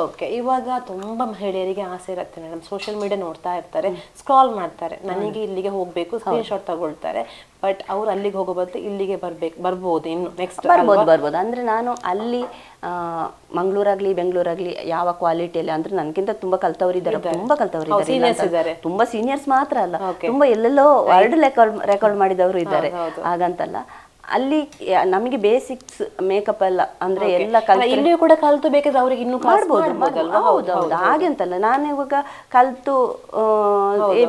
ಓಕೆ ಇವಾಗ ತುಂಬಾ ಮಹಿಳೆಯರಿಗೆ ಆಸೆ ಇರುತ್ತೆ ಮೇಡಮ್. ಸೋಷಿಯಲ್ ಮೀಡಿಯಾ ನೋಡ್ತಾ ಇರ್ತಾರೆ ಸ್ಕ್ರಾಲ್ ಮಾಡ್ತಾರೆ. ನನಗೆ ಇಲ್ಲಿಗೆ ಹೋಗ್ಬೇಕು ಸ್ಕ್ರೀನ್ ಶಾಟ್ ತಗೊಳ್ತಾರೆ. ಬಟ್ ಅವ್ರು ಅಲ್ಲಿಗೆ ಹೋಗೋ ಬದಲು ಇಲ್ಲಿಗೆ ಬರ್ಬೇಕು ಬರ್ಬೋದು ಇನ್ನು ನೆಕ್ಸ್ಟ್ ಬರ್ಬೋದು ಬರ್ಬೋದು. ಅಂದ್ರೆ ನಾನು ಅಲ್ಲಿ ಮಂಗಳೂರಾಗ್ಲಿ ಬೆಂಗಳೂರಾಗ್ಲಿ ಯಾವ ಕ್ವಾಲಿಟಿಯಲ್ಲಿ ಅಂದ್ರೆ ನನ್ಗಿಂತ ತುಂಬಾ ಕಲ್ತವ್ರು ಇದ್ದಾರೆ. ತುಂಬಾ ಕಲ್ತವ್ರು ಇದ್ದಾರೆ ಸೀನಿಯರ್ಸ್ ಇದ್ದಾರೆ. ತುಂಬಾ ಸೀನಿಯರ್ಸ್ ಮಾತ್ರ ಅಲ್ಲ. ತುಂಬಾ ಎಲ್ಲೆಲ್ಲೋ ವರ್ಲ್ಡ್ ರೆಕಾರ್ಡ್ ರೆಕಾರ್ಡ್ ಮಾಡಿದವರು ಇದ್ದಾರೆ. ಹಾಗಂತಲ್ಲ. ಅಲ್ಲಿ ನಮಗೆ ಬೇಸಿಕ್ಸ್ ಮೇಕಪ್ ಎಲ್ಲ ಅಂದ್ರೆ ಎಲ್ಲ ಕಲ್ತು ಇಲ್ಲಿಯೂ ಕೂಡ ಕಲ್ತು ಬೇಕಾದ್ರೆ ಅವ್ರಿಗೆ ಇನ್ನೂ ಮಾಡ್ಬೋದು ಮಾಡ್ಬೋದು. ಹೌದು ಹೌದು ಹಾಗೆ ಅಂತಲ್ಲ. ನಾನು ಇವಾಗ ಕಲ್ತು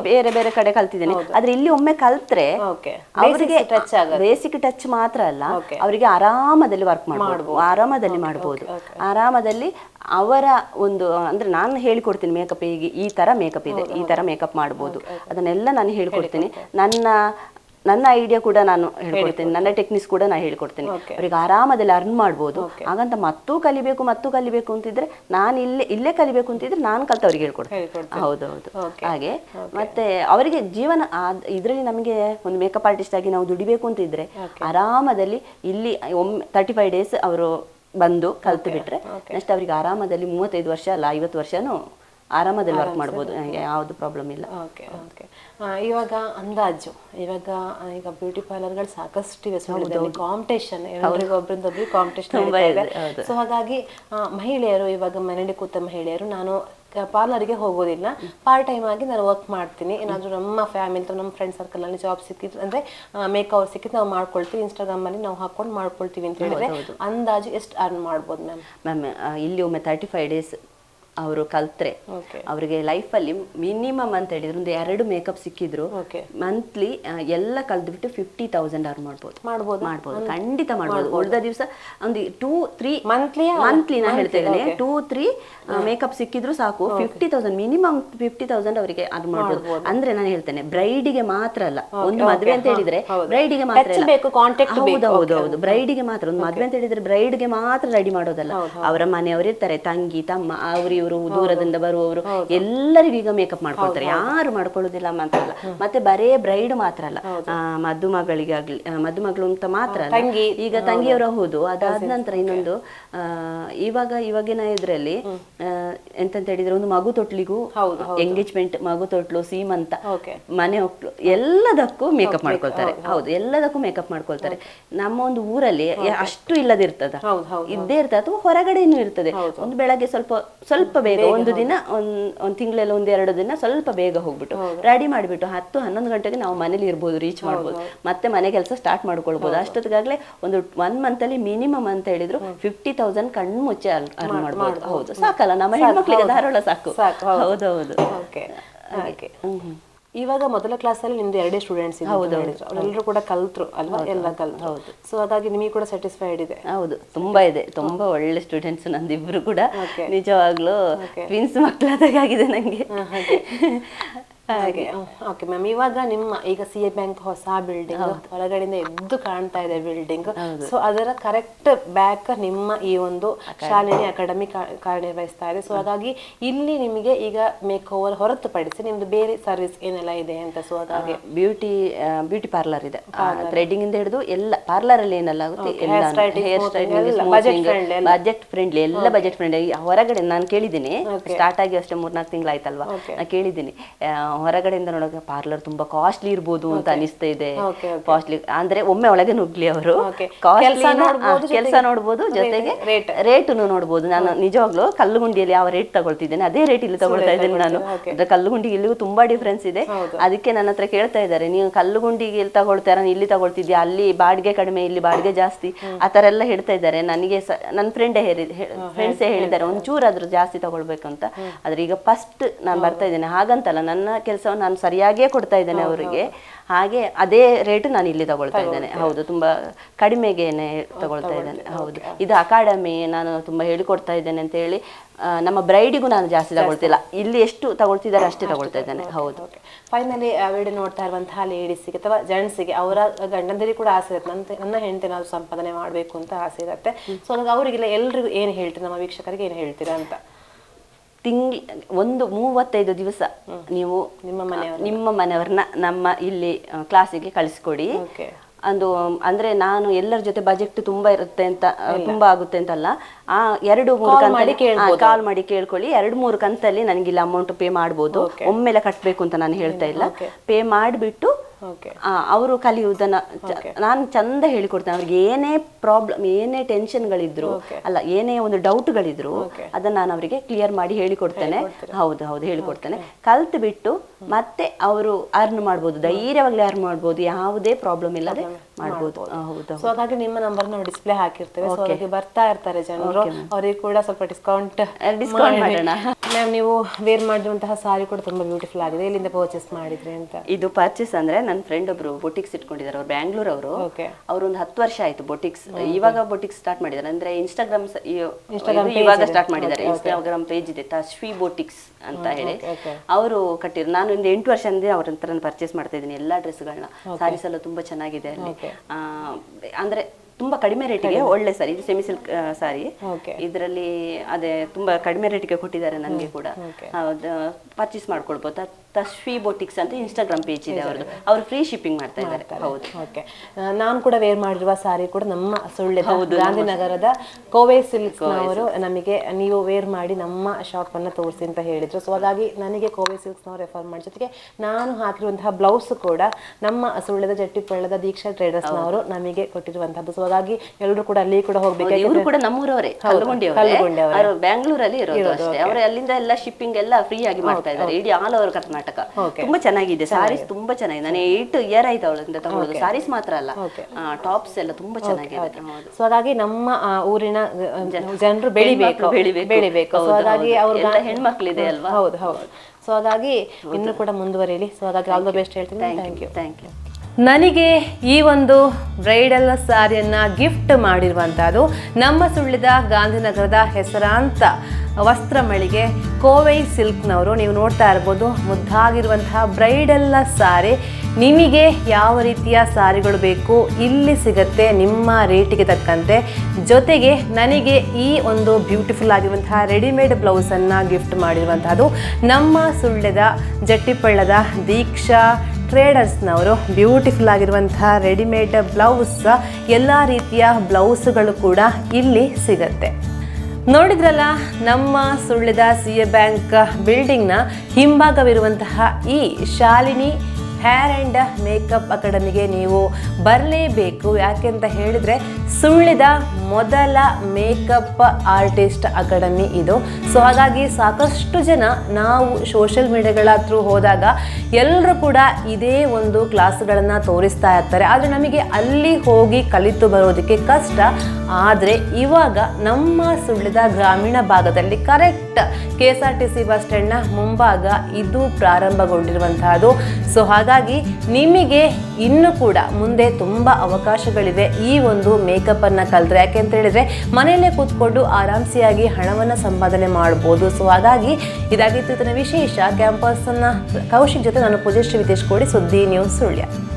ಬೇರೆ ಬೇರೆ ಕಡೆ ಕಲ್ತಿದ್ದೇನೆ. ಆದ್ರೆ ಇಲ್ಲಿ ಒಮ್ಮೆ ಕಲ್ತ್ರೆ ಓಕೆ ಟಚ್ ಬೇಸಿಕ್ ಟಚ್ ಮಾತ್ರ ಅಲ್ಲ ಅವರಿಗೆ ಆರಾಮದಲ್ಲಿ ವರ್ಕ್ ಮಾಡ್ಬೋದು. ಆರಾಮದಲ್ಲಿ ಮಾಡಬಹುದು ಆರಾಮದಲ್ಲಿ ಅವರ ಒಂದು ಅಂದ್ರೆ ನಾನು ಹೇಳಿಕೊಡ್ತೀನಿ ಮೇಕಪ್ ಹೀಗೆ ಈ ತರ ಮೇಕಪ್ ಇದೆ ಈ ತರ ಮೇಕಪ್ ಮಾಡ್ಬೋದು. ಅದನ್ನೆಲ್ಲ ನಾನು ಹೇಳಿಕೊಡ್ತೀನಿ. ನನ್ನ ನನ್ನ ಐಡಿಯಾ ಕೂಡ ನಾನು ಹೇಳ್ಕೊಡ್ತೇನೆ. ನನ್ನ ಟೆಕ್ನಿಕ್ಸ್ ಕೂಡ ನಾನು ಹೇಳ್ಕೊಡ್ತೇನೆ. ಅವ್ರಿಗೆ ಆರಾಮದಲ್ಲಿ ಅರ್ನ್ ಮಾಡ್ಬೋದು. ಹಾಗಂತ ಮತ್ತೂ ಕಲಿಬೇಕು ಮತ್ತೂ ಕಲಿಬೇಕು ಅಂತಿದ್ರೆ ನಾನು ಇಲ್ಲೇ ಇಲ್ಲೇ ಕಲಿಬೇಕು ಅಂತಿದ್ರೆ ನಾನು ಕಲ್ತವ್ರಿಗೆ ಹೇಳ್ಕೊಡ್ತೇನೆ. ಹೌದೌದು. ಹಾಗೆ ಮತ್ತೆ ಅವರಿಗೆ ಜೀವನ ಇದರಲ್ಲಿ ನಮಗೆ ಒಂದು ಮೇಕಪ್ ಆರ್ಟಿಸ್ಟ್ ಆಗಿ ನಾವು ದುಡಿಬೇಕು ಅಂತಿದ್ರೆ ಆರಾಮದಲ್ಲಿ ಇಲ್ಲಿ ಒಮ್ಮೆ ತರ್ಟಿ ಫೈವ್ ಡೇಸ್ ಅವರು ಬಂದು ಕಲ್ತು ಬಿಟ್ರೆ ನೆಕ್ಸ್ಟ್ ಅವರಿಗೆ ಆರಾಮದಲ್ಲಿ ಮೂವತ್ತೈದು ವರ್ಷ ಅಲ್ಲ ಐವತ್ತು ವರ್ಷನೂ ಆರಾಮದಲ್ಲಿ ವರ್ಕ್ ಮಾಡ್ಬೋದು. ಯಾವುದು ಪ್ರಾಬ್ಲಮ್ ಇಲ್ಲ. ಓಕೆ ಓಕೆ ಇವಾಗ ಅಂದಾಜು. ಇವಾಗ ಈಗ ಬ್ಯೂಟಿ ಪಾರ್ಲರ್ಗಳು ಸಾಕಷ್ಟು ಇವೆ ಕಾಂಪಿಟೇಷನ್ ಒಬ್ಬರಿಂದ ಒಬ್ಬರು ಕಾಂಪಿಟೇಷನ್ ಸೊ ಹಾಗಾಗಿ ಮಹಿಳೆಯರು ಇವಾಗ ಮನೆಯಲ್ಲಿ ಕೂತ ಮಹಿಳೆಯರು ನಾನು ಪಾರ್ಲರ್ಗೆ ಹೋಗೋದಿಲ್ಲ. ಪಾರ್ಟ್ ಟೈಮ್ ಆಗಿ ನಾನು ವರ್ಕ್ ಮಾಡ್ತೀನಿ. ಏನಾದರೂ ನಮ್ಮ ಫ್ಯಾಮಿಲಿ ಅಥವಾ ನಮ್ಮ ಫ್ರೆಂಡ್ ಸರ್ಕಲ್ ಅಲ್ಲಿ ಜಾಬ್ ಸಿಕ್ಕಿದ್ರೆ ಅಂದ್ರೆ ಮೇಕಪ್ ಸಿಕ್ಕಿದ್ರೆ ನಾವು ಮಾಡ್ಕೊಳ್ತೀವಿ. ಇನ್ಸ್ಟಾಗ್ರಾಮ್ ಅಲ್ಲಿ ನಾವು ಹಾಕೊಂಡು ಮಾಡ್ಕೊಳ್ತೀವಿ ಅಂತ ಹೇಳಿದ್ರೆ ಅಂದಾಜು ಎಷ್ಟು ಅರ್ನ್ ಮಾಡ್ಬೋದು ಮ್ಯಾಮ್ ಮ್ಯಾಮ್ ಇಲ್ಲಿ ಒಮ್ಮೆ ತರ್ಟಿ ಫೈವ್ ಡೇಸ್ ಅವರು ಕಲ್ತ್ರೆ. ಅವರಿಗೆ ಲೈಫಲ್ಲಿ ಮಿನಿಮಮ್ ಅಂತ ಹೇಳಿದ್ರು. ಒಂದು ಎರಡು ಮೇಕಪ್ ಸಿಕ್ಕಿದ್ರು. ಮಂತ್ಲಿ ಎಲ್ಲ ಕಲ್ತ್ಬಿಟ್ಟು ಫಿಫ್ಟಿ ತೌಸಂಡ್ ಅವ್ರು ಮಾಡ್ಬೋದು. ಮಾಡ್ಬೋದು. ಮಾಡ್ಬೋದು. ಖಂಡಿತ ಮಾಡ್ಬೋದು. ಉಳಿದ ದಿವಸ ಒಂದು ಟೂ ತ್ರೀ ಮಂತ್ಲಿ? ಮಂತ್ಲಿ ನಾನು ಹೇಳ್ತಾ ಇದ್ದೇನೆ. ಟೂ ತ್ರೀ ಮೇಕಪ್ ಸಿಕ್ಕಿದ್ರು ಸಾಕು. Fifty thousand minimum fifty thousand ಅವರಿಗೆ ಅದು ಮಾಡ್ಬೋದು. ಅಂದ್ರೆ ನಾನು ಹೇಳ್ತೇನೆ ಬ್ರೈಡಿಗೆ ಮಾತ್ರ ಅಲ್ಲ. ಒಂದು ಮದುವೆ ಅಂತ ಹೇಳಿದ್ರೆ ಬ್ರೈಡಿಗೆ ಮಾತ್ರ ಅಲ್ಲ. ಹೌದು ಹೌದು ಹೌದು. ಬ್ರೈಡಿಗೆ ಮಾತ್ರ. ಒಂದು ಮದುವೆ ಅಂತ ಹೇಳಿದ್ರೆ ಬ್ರೈಡ್ಗೆ ಮಾತ್ರ ರೆಡಿ ಮಾಡೋದಲ್ಲ. ಅವರ ಮನೆಯವರು ಇರ್ತಾರೆ ತಂಗಿ ತಮ್ಮ ಅವರು ಇವರು ದೂರದಿಂದ ಬರುವವರು ಎಲ್ಲರಿಗೂ ಈಗ ಮೇಕಪ್ ಮಾಡ್ಕೊಳ್ತಾರೆ. ಯಾರು ಮಾಡ್ಕೊಳ್ಳೋದಿಲ್ಲ ಮಾತ್ರಲ್ಲ ಮತ್ತೆ ಬರೇ ಬ್ರೈಡ್ ಮಾತ್ರ ಅಲ್ಲ. ಮದುಮಗಳಿಗಾಗ್ಲಿ ಮದುಮಗಳು ಅಂತ ಮಾತ್ರ ಅಲ್ಲ. ಈಗ ತಂಗಿಯವರು ಹೌದು. ಅದಾದ ನಂತರ ಇನ್ನೊಂದು ಇವಾಗ ಇವಾಗಿನ ಇದ್ರಲ್ಲಿ ಎಂತ ಎಂತಂತ ಹೇಳಿದ್ರೆ ಒಂದು ಮಗು ತೊಟ್ಲಿಗೂ ಎಂಗೇಜ್ಮೆಂಟ್ ಮಗು ತೊಟ್ಲು ಸೀಮಂತ ಮನೆ ಹೊಕ್ಲು ಎಲ್ಲದಕ್ಕೂ ಮೇಕಪ್ ಮಾಡ್ಕೊಳ್ತಾರೆ. ಹೌದು ಎಲ್ಲದಕ್ಕೂ ಮೇಕಪ್ ಮಾಡ್ಕೊಳ್ತಾರೆ. ನಮ್ಮ ಒಂದು ಊರಲ್ಲಿ ಅಷ್ಟು ಇಲ್ಲದಿರ್ತದ. ಇದ್ದೇ ಇರ್ತದೆ ಅಥವಾ ಹೊರಗಡೆನೂ ಇರ್ತದೆ. ಒಂದು ಬೆಳಗ್ಗೆ ಸ್ವಲ್ಪ ಸ್ವಲ್ಪ ಬೇಗ ಒಂದು ದಿನ ಒಂದ್ ಒಂದ್ ತಿಂಗಳಲ್ಲಿ ಒಂದ್ ಎರಡು ದಿನ ಸ್ವಲ್ಪ ಬೇಗ ಹೋಗ್ಬಿಟ್ಟು ರೆಡಿ ಮಾಡಿಬಿಟ್ಟು ಹತ್ತು ಹನ್ನೊಂದು ಗಂಟೆಗೆ ನಾವು ಮನೇಲಿ ಇರ್ಬೋದು ರೀಚ್ ಮಾಡ್ಬೋದು. ಮತ್ತೆ ಮನೆ ಕೆಲಸ ಸ್ಟಾರ್ಟ್ ಮಾಡ್ಕೊಳ್ಬೋದು. ಅಷ್ಟೊತ್ತಿಗಾಗ್ಲೇ ಒಂದು ಒನ್ ಮಂತ್ ಅಲ್ಲಿ ಮಿನಿಮಮ್ ಅಂತ ಹೇಳಿದ್ರು ಫಿಫ್ಟಿ ತೌಸಂಡ್ ಕಣ್ಣು ಮುಚ್ಚೆ ಅರ್ನ್ ಮಾಡ್ಬೋದು. ಹೌದು. ಸಾಕಲ್ಲ ನಮ್ಮ ಹೆಣ್ಮಕ್ಳಿಗೆ ಧಾರಾಳ ಸಾಕು. ಹೌದೌದು ಇವಾಗ ಮೊದಲ ಕ್ಲಾಸಲ್ಲಿ ನಿಮ್ದು ಎರಡೇ ಸ್ಟೂಡೆಂಟ್ಸ್ ಅವರೆಲ್ಲರೂ ಕೂಡ ಕಲ್ತ್ರು ಅಲ್ವಾ? ಎಲ್ಲ ಕಲ್ತ್ರು. ಸೊ ಹಾಗಾಗಿ ನಿಮಗೆ ಕೂಡ ಸ್ಯಾಟಿಸ್ಫೈಡ್ ಇದೆ. ಹೌದು ತುಂಬಾ ಇದೆ. ತುಂಬಾ ಒಳ್ಳೆ ಸ್ಟೂಡೆಂಟ್ಸ್ ನಂದಿಬ್ರು ಕೂಡ. ನಿಜವಾಗ್ಲೂ ಟ್ವಿನ್ಸ್ ಮಕ್ಕಳಾದಾಗಿದೆ ನಂಗೆ. (laughs) ಹಾಗೆ ಓಕೆ ಮ್ಯಾಮ್ ಇವಾಗ ನಿಮ್ಮ ಈಗ ಸಿ ಎ ಬ್ಯಾಂಕ್ ಹೊಸ ಬಿಲ್ಡಿಂಗ್ ಹೊರಗಡೆಯಿಂದ ಎದ್ದು ಕಾಣ್ತಾ ಇದೆ ಬಿಲ್ಡಿಂಗ್ ಸೊ ಅದರ ಕರೆಕ್ಟ್ ಬ್ಯಾಕ್ ನಿಮ್ಮ ಈ ಒಂದು ಶಾಲಿನಿ ಅಕಾಡೆಮಿ ಕಾರ್ಯನಿರ್ವಹಿಸ್ತಾ ಇದೆ. ಸೊ ಹಾಗಾಗಿ ಇಲ್ಲಿ ನಿಮಗೆ ಈಗ ಮೇಕ್ ಓವರ್ ಹೊರತುಪಡಿಸಿ ನಿಮ್ದು ಬೇರೆ ಸರ್ವಿಸ್ ಏನೆಲ್ಲ ಇದೆ ಅಂತ ಸೊ ಹಾಗಾಗಿ. ಬ್ಯೂಟಿ ಬ್ಯೂಟಿ ಪಾರ್ಲರ್ ಇದೆ. ಥ್ರೆಡಿಂಗ್ ಇಂದ ಹಿಡಿದು ಎಲ್ಲ ಪಾರ್ಲರ್ ಅಲ್ಲಿ ಏನೆಲ್ಲ ಆಗುತ್ತೆ? ಎಲ್ಲ ಬಜೆಟ್ ಫ್ರೆಂಡ್ಲಿ ಎಲ್ಲ. ಬಜೆಟ್ ಫ್ರೆಂಡ್ಲಿ ಹೊರಗಡೆ ನಾನು ಕೇಳಿದ್ದೀನಿ. ಸ್ಟಾರ್ಟ್ ಆಗಿ ಅಷ್ಟೇ ಮೂರ್ನಾಲ್ಕು ತಿಂಗಳಾಯ್ತಲ್ವಾ? ನಾನು ಕೇಳಿದ್ದೀನಿ. ಹೊರಗಡೆಯಿಂದ ನೋಡೋಕೆ ಪಾರ್ಲರ್ ತುಂಬಾ ಕಾಸ್ಟ್ಲಿ ಇರ್ಬೋದು ಅಂತ ಅನಿಸ್ತಾ ಇದೆ ಕಾಸ್ಟ್ಲಿ ಅಂದ್ರೆ ಒಮ್ಮೆ ಒಳಗೆ ನುಗ್ಲಿ ಅವರು. ಕೆಲಸ ನೋಡ್ಬೋದು ಜೊತೆಗೆ ರೇಟನ್ನು ನೋಡ್ಬೋದು ನಾನು ನಿಜವಾಗ್ಲೂ ಕಲ್ಲುಗುಂಡಿಯಲ್ಲಿ ಯಾವ ರೇಟ್ ತಗೊಳ್ತಿದ್ದೇನೆ ಅದೇ ರೇಟ್ ಇಲ್ಲಿ ತಗೊಳ್ತಾ ಇದ್ದೇನೆ ನಾನು. ಅಂದ್ರೆ ಕಲ್ಲುಗುಂಡಿ ಇಲ್ಲಿಗೂ ತುಂಬಾ ಡಿಫ್ರೆನ್ಸ್ ಇದೆ. ಅದಕ್ಕೆ ನನ್ನ ಹತ್ರ ಕೇಳ್ತಾ ಇದ್ದಾರೆ ನೀವು ಕಲ್ಲುಗುಂಡಿಗೆ ಇಲ್ಲಿ ತಗೊಳ್ತಾರ? ಇಲ್ಲಿ ತಗೊಳ್ತಿದ್ಯಾ? ಅಲ್ಲಿ ಬಾಡಿಗೆ ಕಡಿಮೆ ಇಲ್ಲಿ ಬಾಡಿಗೆ ಜಾಸ್ತಿ. ಆ ತರ ಎಲ್ಲ ಹೇಳ್ತಾ ಇದ್ದಾರೆ. ನನಗೆ ನನ್ನ ಫ್ರೆಂಡೇ ಹೇಳಿ ಫ್ರೆಂಡ್ಸೇ ಹೇಳಿದ್ದಾರೆ ಒಂಚೂರಾದ್ರೂ ಜಾಸ್ತಿ ತಗೊಳ್ಬೇಕಂತ. ಅಂತ ಆದ್ರೆ ಈಗ ಫಸ್ಟ್ ನಾನು ಬರ್ತಾ ಇದ್ದೇನೆ. ಹಾಗಂತಲ್ಲ ನನ್ನ ಕೆಲಸವನ್ನು ನಾನು ಸರಿಯಾಗಿಯೇ ಕೊಡ್ತಾ ಇದ್ದೇನೆ ಅವರಿಗೆ. ಹಾಗೆ ಅದೇ ರೇಟ್ ನಾನು ಇಲ್ಲಿ ತಗೊಳ್ತಾ ಇದ್ದೇನೆ. ಹೌದು ತುಂಬಾ ಕಡಿಮೆಗೇನೆ ತಗೊಳ್ತಾ ಇದ್ದೇನೆ. ಹೌದು. ಇದು ಅಕಾಡೆಮಿ ನಾನು ತುಂಬಾ ಹೇಳಿಕೊಡ್ತಾ ಇದ್ದೇನೆ ಅಂತ ಹೇಳಿ ನಮ್ಮ ಬ್ರೈಡಿಗೂ ನಾನು ಜಾಸ್ತಿ ತಗೊಳ್ತಿಲ್ಲ. ಇಲ್ಲಿ ಎಷ್ಟು ತಗೊಳ್ತಿದ್ದಾರೆ ಅಷ್ಟೇ ತಗೊಳ್ತಾ ಇದ್ದೇನೆ. ಹೌದು. ಫೈನಲಿ ವಿಡಿಯೋ ನೋಡ್ತಾ ಇರುವಂತಹ ಲೇಡೀಸ್ಗೆ ಅಥವಾ ಜೆಂಟ್ಸಿಗೆ ಅವರ ಗಂಡಂದಿರಿಗೆ ಕೂಡ ಆಸೆ ಇರುತ್ತೆ. ನನ್ನ ನನ್ನ ಹೆಂಡತಿ ನಾವು ಸಂಪಾದನೆ ಮಾಡಬೇಕು ಅಂತ ಆಸೆ ಇರುತ್ತೆ. ಸೊ ಅವರಿಗೆಲ್ಲ ಎಲ್ರಿಗೂ ಏನು ಹೇಳ್ತೀರಿ? ನಮ್ಮ ವೀಕ್ಷಕರಿಗೆ ಏನು ಹೇಳ್ತೀರಾ ಅಂತ? ತಿಂಗ್ ಒಂದು ಮೂವತ್ತೈದು ದಿವಸ ನೀವು ನಿಮ್ಮ ಮನೆಯವರು ನಿಮ್ಮ ಮನೆಯವ್ರನ್ನ ನಮ್ಮ ಇಲ್ಲಿ ಕ್ಲಾಸಿಗೆ ಕಳಿಸ್ಕೊಡಿ. ಅದು ಅಂದ್ರೆ ನಾನು ಎಲ್ಲರ ಜೊತೆ ಬಜೆಟ್ ತುಂಬಾ ಇರುತ್ತೆ ಅಂತ ತುಂಬಾ ಆಗುತ್ತೆ ಅಂತಲ್ಲ ಆ ಎರಡು ಮೂರು ಕಂತಲ್ಲಿ ಕಾಲ್ ಮಾಡಿ ಕೇಳ್ಕೊಳ್ಳಿ. ಎರಡು ಮೂರು ಕಂತಲ್ಲಿ ನನಗೆ ಇಲ್ಲಿ ಅಮೌಂಟ್ ಪೇ ಮಾಡ್ಬೋದು ಒಮ್ಮೆಲೆ ಕಟ್ಟಬೇಕು ಅಂತ ನಾನು ಹೇಳ್ತಾ ಇಲ್ಲ. ಪೇ ಮಾಡಿಬಿಟ್ಟು ಅವರು ಕಲಿಯುವುದನ್ನ ಚ- ನಾನು ಚಂದ ಹೇಳಿಕೊಡ್ತೇನೆ. ಅವ್ರಿಗೆ ಏನೇ ಪ್ರಾಬ್ಲಮ್ ಏನೇ ಟೆನ್ಷನ್ಗಳಿದ್ರು ಅಲ್ಲ ಏನೇ ಒಂದು ಡೌಟ್ಗಳಿದ್ರು ಅದನ್ನ ನಾನು ಅವರಿಗೆ ಕ್ಲಿಯರ್ ಮಾಡಿ ಹೇಳಿಕೊಡ್ತೇನೆ. ಹೌದು ಹೌದು ಹೇಳಿಕೊಡ್ತೇನೆ. ಕಲ್ತು ಬಿಟ್ಟು ಮತ್ತೆ ಅವರು ಅರ್ನ್ ಮಾಡ್ಬೋದು ಧೈರ್ಯವಾಗ್ಲಿ ಅರ್ನ್ ಮಾಡ್ಬೋದು ಯಾವುದೇ ಪ್ರಾಬ್ಲಮ್ ಇಲ್ಲದೆ ಮಾಡ್ಬೋದು. ಆ, ಹೌದು ಸೊ ಹಾಗಾಗಿ ನಿಮ್ಮ ನಂಬರ್ ನಾವು ಡಿಸ್ಪ್ಲೇ ಹಾಕಿರ್ತೇವೆ. ಸೊ ಅದಕ್ಕೆ ಬರ್ತಾ ಇರ್ತಾರೆ ಜನರು. ಅವರಿಗೆ ಕೂಡ ಸ್ವಲ್ಪ ಡಿಸ್ಕೌಂಟ್ ಡಿಸ್ಕೌಂಟ್ ಮಾಡೋಣ. ಮ್ಯಾಮ್ ನೀವು ವೇರ್ ಮಾಡಿರುವಂತಹ ಸಾರಿ ಕೂಡ ತುಂಬಾ ಬ್ಯೂಟಿಫುಲ್ ಆಗಿದೆ. ಇಲ್ಲಿಂದ ಪರ್ಚೇಸ್ ಮಾಡಿದ್ರೆ ಅಂತ? ಇದು ಪರ್ಚೇಸ್ ಅಂದ್ರೆ ನನ್ನ ಫ್ರೆಂಡ್ ಒಬ್ರು ಬೊಟಿಕ್ಸ್ ಇಟ್ಕೊಂಡಿದ್ದಾರೆ ಅವ್ರು ಬ್ಯಾಂಗ್ಳೂರ್ ಅವರು ಅವ್ರು ಒಂದು ಹತ್ತು ವರ್ಷ ಆಯ್ತು ಬೊಟಿಕ್ಸ್ ಇವಾಗ ಬೊಟಿಕ್ಸ್ ಸ್ಟಾರ್ಟ್ ಮಾಡಿದ್ದಾರೆ. ಅಂದ್ರೆ ಇನ್ಸ್ಟಾಗ್ರಾಮ್ ಇವಾಗ ಸ್ಟಾರ್ಟ್ ಮಾಡಿದ್ದಾರೆ. ಇನ್ಸ್ಟಾಗ್ರಾಮ್ ಪೇಜ್ ಇದೆ ತಶ್ವಿ ಬೊಟಿಕ್ಸ್ ಅಂತ ಹೇಳಿ. ಅವರು ಕಟ್ಟಿದ್ರು. ನಾನು ಒಂದು ಎಂಟು ವರ್ಷದಿಂದ ಅವ್ರ ಹತ್ರ ಪರ್ಚೇಸ್ ಮಾಡ್ತಾ ಇದ್ದೀನಿ. ಎಲ್ಲಾ ಡ್ರೆಸ್ಗಳನ್ನ ಸಾರೀಸ್ ಎಲ್ಲ ತುಂಬಾ ಚೆನ್ನಾಗಿದೆ ಅಲ್ಲಿ. ಆ, ಅಂದ್ರೆ ತುಂಬಾ ಕಡಿಮೆ ರೇಟಿಗೆ ಒಳ್ಳೆ ಸಾರಿ ಇದು ಸೆಮಿ ಸಿಲ್ಕ್ ಸಾರಿ. ಇದರಲ್ಲಿ ಅದೇ ತುಂಬಾ ಕಡಿಮೆ ರೇಟಿಗೆ ಕೊಟ್ಟಿದ್ದಾರೆ ನನಗೆ ಕೂಡ. ಹೌದು ಪರ್ಚೇಸ್ ಮಾಡ್ಕೊಳ್ಬೋದು. ತಶ್ವಿ ಬೊಟಿಕ್ಸ್ ಅಂತ ಇನ್ಸ್ಟಾಗ್ರಾಮ್ ಪೇಜ್ ಇದೆ ಅವರದು ಅವರು ಫ್ರೀ ಶಿಪ್ಪಿಂಗ್ ಮಾಡ್ತಾ ಇದ್ದಾರೆ. ಹೌದು. ಓಕೆ ನಾನು ಕೂಡ ವೇರ್ ಮಾಡಿರುವ ಸಾರಿ ಕೂಡ ನಮ್ಮ ಸುಳ್ಳ್ಯದ ಗಾಂಧಿನಗರದ ಕೋವೆ ಸಿಲ್ಕ್ಸ್ ಅವರು ನಮಗೆ ನೀವು ವೇರ್ ಮಾಡಿ ನಮ್ಮ ಶಾಪ್ ಅನ್ನ ತೋರಿಸಿ ಅಂತ ಹೇಳಿದ್ರು. ಸೊ ಹಾಗಾಗಿ ನನಗೆ ಕೋವೆ ಸಿಲ್ಕ್ಸ್ ನವರು ರೆಫರ್ ಮಾಡಿ. ಜೊತೆಗೆ ನಾನು ಹಾಕಿರುವಂತಹ ಬ್ಲೌಸ್ ಕೂಡ ನಮ್ಮ ಸುಳ್ಳ್ಯದ ಜಟ್ಟಿಪಳ್ಳದ ದೀಕ್ಷಾ ಟ್ರೇಡರ್ಸ್ ನವರು ನಮಗೆ ಕೊಟ್ಟಿರುವಂತಹದ್ದು. ಸೊ ಹಾಗಾಗಿ ಎಲ್ಲರೂ ಕೂಡ ಅಲ್ಲಿ ಕೂಡ ಹೋಗ್ಬೇಕು. ಇವರು ಕೂಡ ನಮ್ಮೂರವರೇ ಅವರು ಬ್ಯಾಂಗ್ಳೂರಲ್ಲಿ ಇರೋದು ಅಷ್ಟೇ. ಅವರು ಅಲ್ಲಿಂದ ಎಲ್ಲ ಶಿಪ್ಪಿಂಗ್ ಎಲ್ಲ ಫ್ರೀ ಆಗಿ ಮಾಡ್ತಾ ಇದ್ದಾರೆ. ಇಡೀ ಆಲ್ ಓವರ್ ಕರ್ನಾಟಕ. ತುಂಬಾ ಚೆನ್ನಾಗಿದೆ. ಸಾರೀಸ್ ತುಂಬಾ ಚೆನ್ನಾಗಿದೆ. ನಾನು ಏಟ್ ಇಯರ್ ಆಯ್ತು ಅವಳಿಂದ ತಗೊಳ್ಳೋದು. ಸಾರೀಸ್ ಮಾತ್ರ ಅಲ್ಲ. ಟಾಪ್ಸ್ ಎಲ್ಲ ತುಂಬಾ ಚೆನ್ನಾಗಿದೆ. ಸೊ ಹಾಗಾಗಿ ನಮ್ಮ ಊರಿನ ಜನರು ಬೆಳಿಬೇಕು. ಬೆಳಿಬೇಕು. ಹಾಗಾಗಿ. ಅವ್ರ ಹೆಣ್ಮಕ್ಳಿದೆ ಅಲ್ವಾ? ಹೌದು ಹೌದು. ಸೊ ಹಾಗಾಗಿ ಇನ್ನು ಕೂಡ ಮುಂದುವರಿಯಲಿ ಸೊ ಹಾಗಾಗಿ ಆಲ್ ದ ಬೆಸ್ಟ್ ಹೇಳ್ತೀನಿ. ಥ್ಯಾಂಕ್ ಯು ಥ್ಯಾಂಕ್ ಯು ನನಗೆ ಈ ಒಂದು ಬ್ರೈಡಲ್ ಸಾರಿಯನ್ನು ಗಿಫ್ಟ್ ಮಾಡಿರುವಂಥದ್ದು ನಮ್ಮ ಸುಳ್ಳಿದ ಗಾಂಧಿನಗರದ ಹೆಸರಾಂತ ವಸ್ತ್ರ ಮಳಿಗೆ ಕೋವೈ ಸಿಲ್ಕ್ನವರು ನೀವು ನೋಡ್ತಾ ಇರ್ಬೋದು, ಮುದ್ದಾಗಿರುವಂತಹ ಬ್ರೈಡಲ್ ಸಾರಿ. ನಿಮಗೆ ಯಾವ ರೀತಿಯ ಸಾರಿಗಳು ಬೇಕು, ಇಲ್ಲಿ ಸಿಗತ್ತೆ ನಿಮ್ಮ ರೇಟಿಗೆ ತಕ್ಕಂತೆ. ಜೊತೆಗೆ ನನಗೆ ಈ ಒಂದು ಬ್ಯೂಟಿಫುಲ್ ಆಗಿರುವಂತಹ ರೆಡಿಮೇಡ್ ಬ್ಲೌಸನ್ನು ಗಿಫ್ಟ್ ಮಾಡಿರುವಂತಹದ್ದು ನಮ್ಮ ಸುಳ್ಳ್ಯದ ಜಟ್ಟಿಪಳ್ಳದ ದೀಕ್ಷಾ ಟ್ರೇಡರ್ಸ್ನವರು ಬ್ಯೂಟಿಫುಲ್ ಆಗಿರುವಂತಹ ರೆಡಿಮೇಡ್ ಬ್ಲೌಸ್ ಎಲ್ಲ ರೀತಿಯ ಬ್ಲೌಸ್ಗಳು ಕೂಡ ಇಲ್ಲಿ ಸಿಗತ್ತೆ. ನೋಡಿದ್ರಲ್ಲ, ನಮ್ಮ ಸುಳ್ಳಿದ ಸಿ ಎ ಬ್ಯಾಂಕ್ ಬಿಲ್ಡಿಂಗ್ನ ಹಿಂಭಾಗವಿರುವಂತಹ ಈ ಶಾಲಿನಿ ಹೇರ್ ಆ್ಯಂಡ್ ಮೇಕಪ್ ಅಕಾಡೆಮಿಗೆ ನೀವು ಬರಲೇಬೇಕು. ಯಾಕೆ ಅಂತ ಹೇಳಿದರೆ ಸುಳ್ಳಿದ ಮೊದಲ ಮೇಕಪ್ ಆರ್ಟಿಸ್ಟ್ ಅಕಾಡೆಮಿ ಇದು. ಸೊ ಹಾಗಾಗಿ ಸಾಕಷ್ಟು ಜನ ನಾವು ಸೋಷಿಯಲ್ ಮೀಡಿಯಾಗಳ ಥ್ರೂ ಹೋದಾಗ ಎಲ್ಲರೂ ಕೂಡ ಇದೇ ಒಂದು ಕ್ಲಾಸ್ಗಳನ್ನು ತೋರಿಸ್ತಾ ಇರ್ತಾರೆ. ಆದರೆ ನಮಗೆ ಅಲ್ಲಿ ಹೋಗಿ ಕಲಿತು ಬರೋದಕ್ಕೆ ಕಷ್ಟ. ಆದರೆ ಇವಾಗ ನಮ್ಮ ಸುಳ್ಳಿದ ಗ್ರಾಮೀಣ ಭಾಗದಲ್ಲಿ correct K S R T C bus ಸ್ಟ್ಯಾಂಡ್ನ ಮುಂಭಾಗ ಇದು ಪ್ರಾರಂಭಗೊಂಡಿರುವಂತಹದ್ದು. ಸೊ ಹಾಗಾಗಿ ನಿಮಗೆ ಇನ್ನು ಕೂಡ ಮುಂದೆ ತುಂಬ ಅವಕಾಶಗಳಿವೆ ಈ ಒಂದು ಮೇಕಪ್ಪನ್ನು ಕಲಿತ್ರೆ ಯಾಕೆ ಅಂತ ಹೇಳಿದ್ರೆ, ಮನೆಯಲ್ಲೇ ಕೂತ್ಕೊಂಡು ಆರಾಮ್ಸಿಯಾಗಿ ಹಣವನ್ನು ಸಂಪಾದನೆ ಮಾಡ್ಬೋದು. ಸೊ ಹಾಗಾಗಿ ಇದಾಗಿತ್ತು ಇದನ್ನ ವಿಶೇಷ ಕ್ಯಾಂಪಸ್ನ ಕೌಶಿಕ್ ಜೊತೆ ನಾನು ಪೂಜಶ್ರೀ ವಿತೇಶ್ ಕೋಡಿ ಸುದ್ದಿ ನ್ಯೂಸ್ ಸುಳ್ಯ.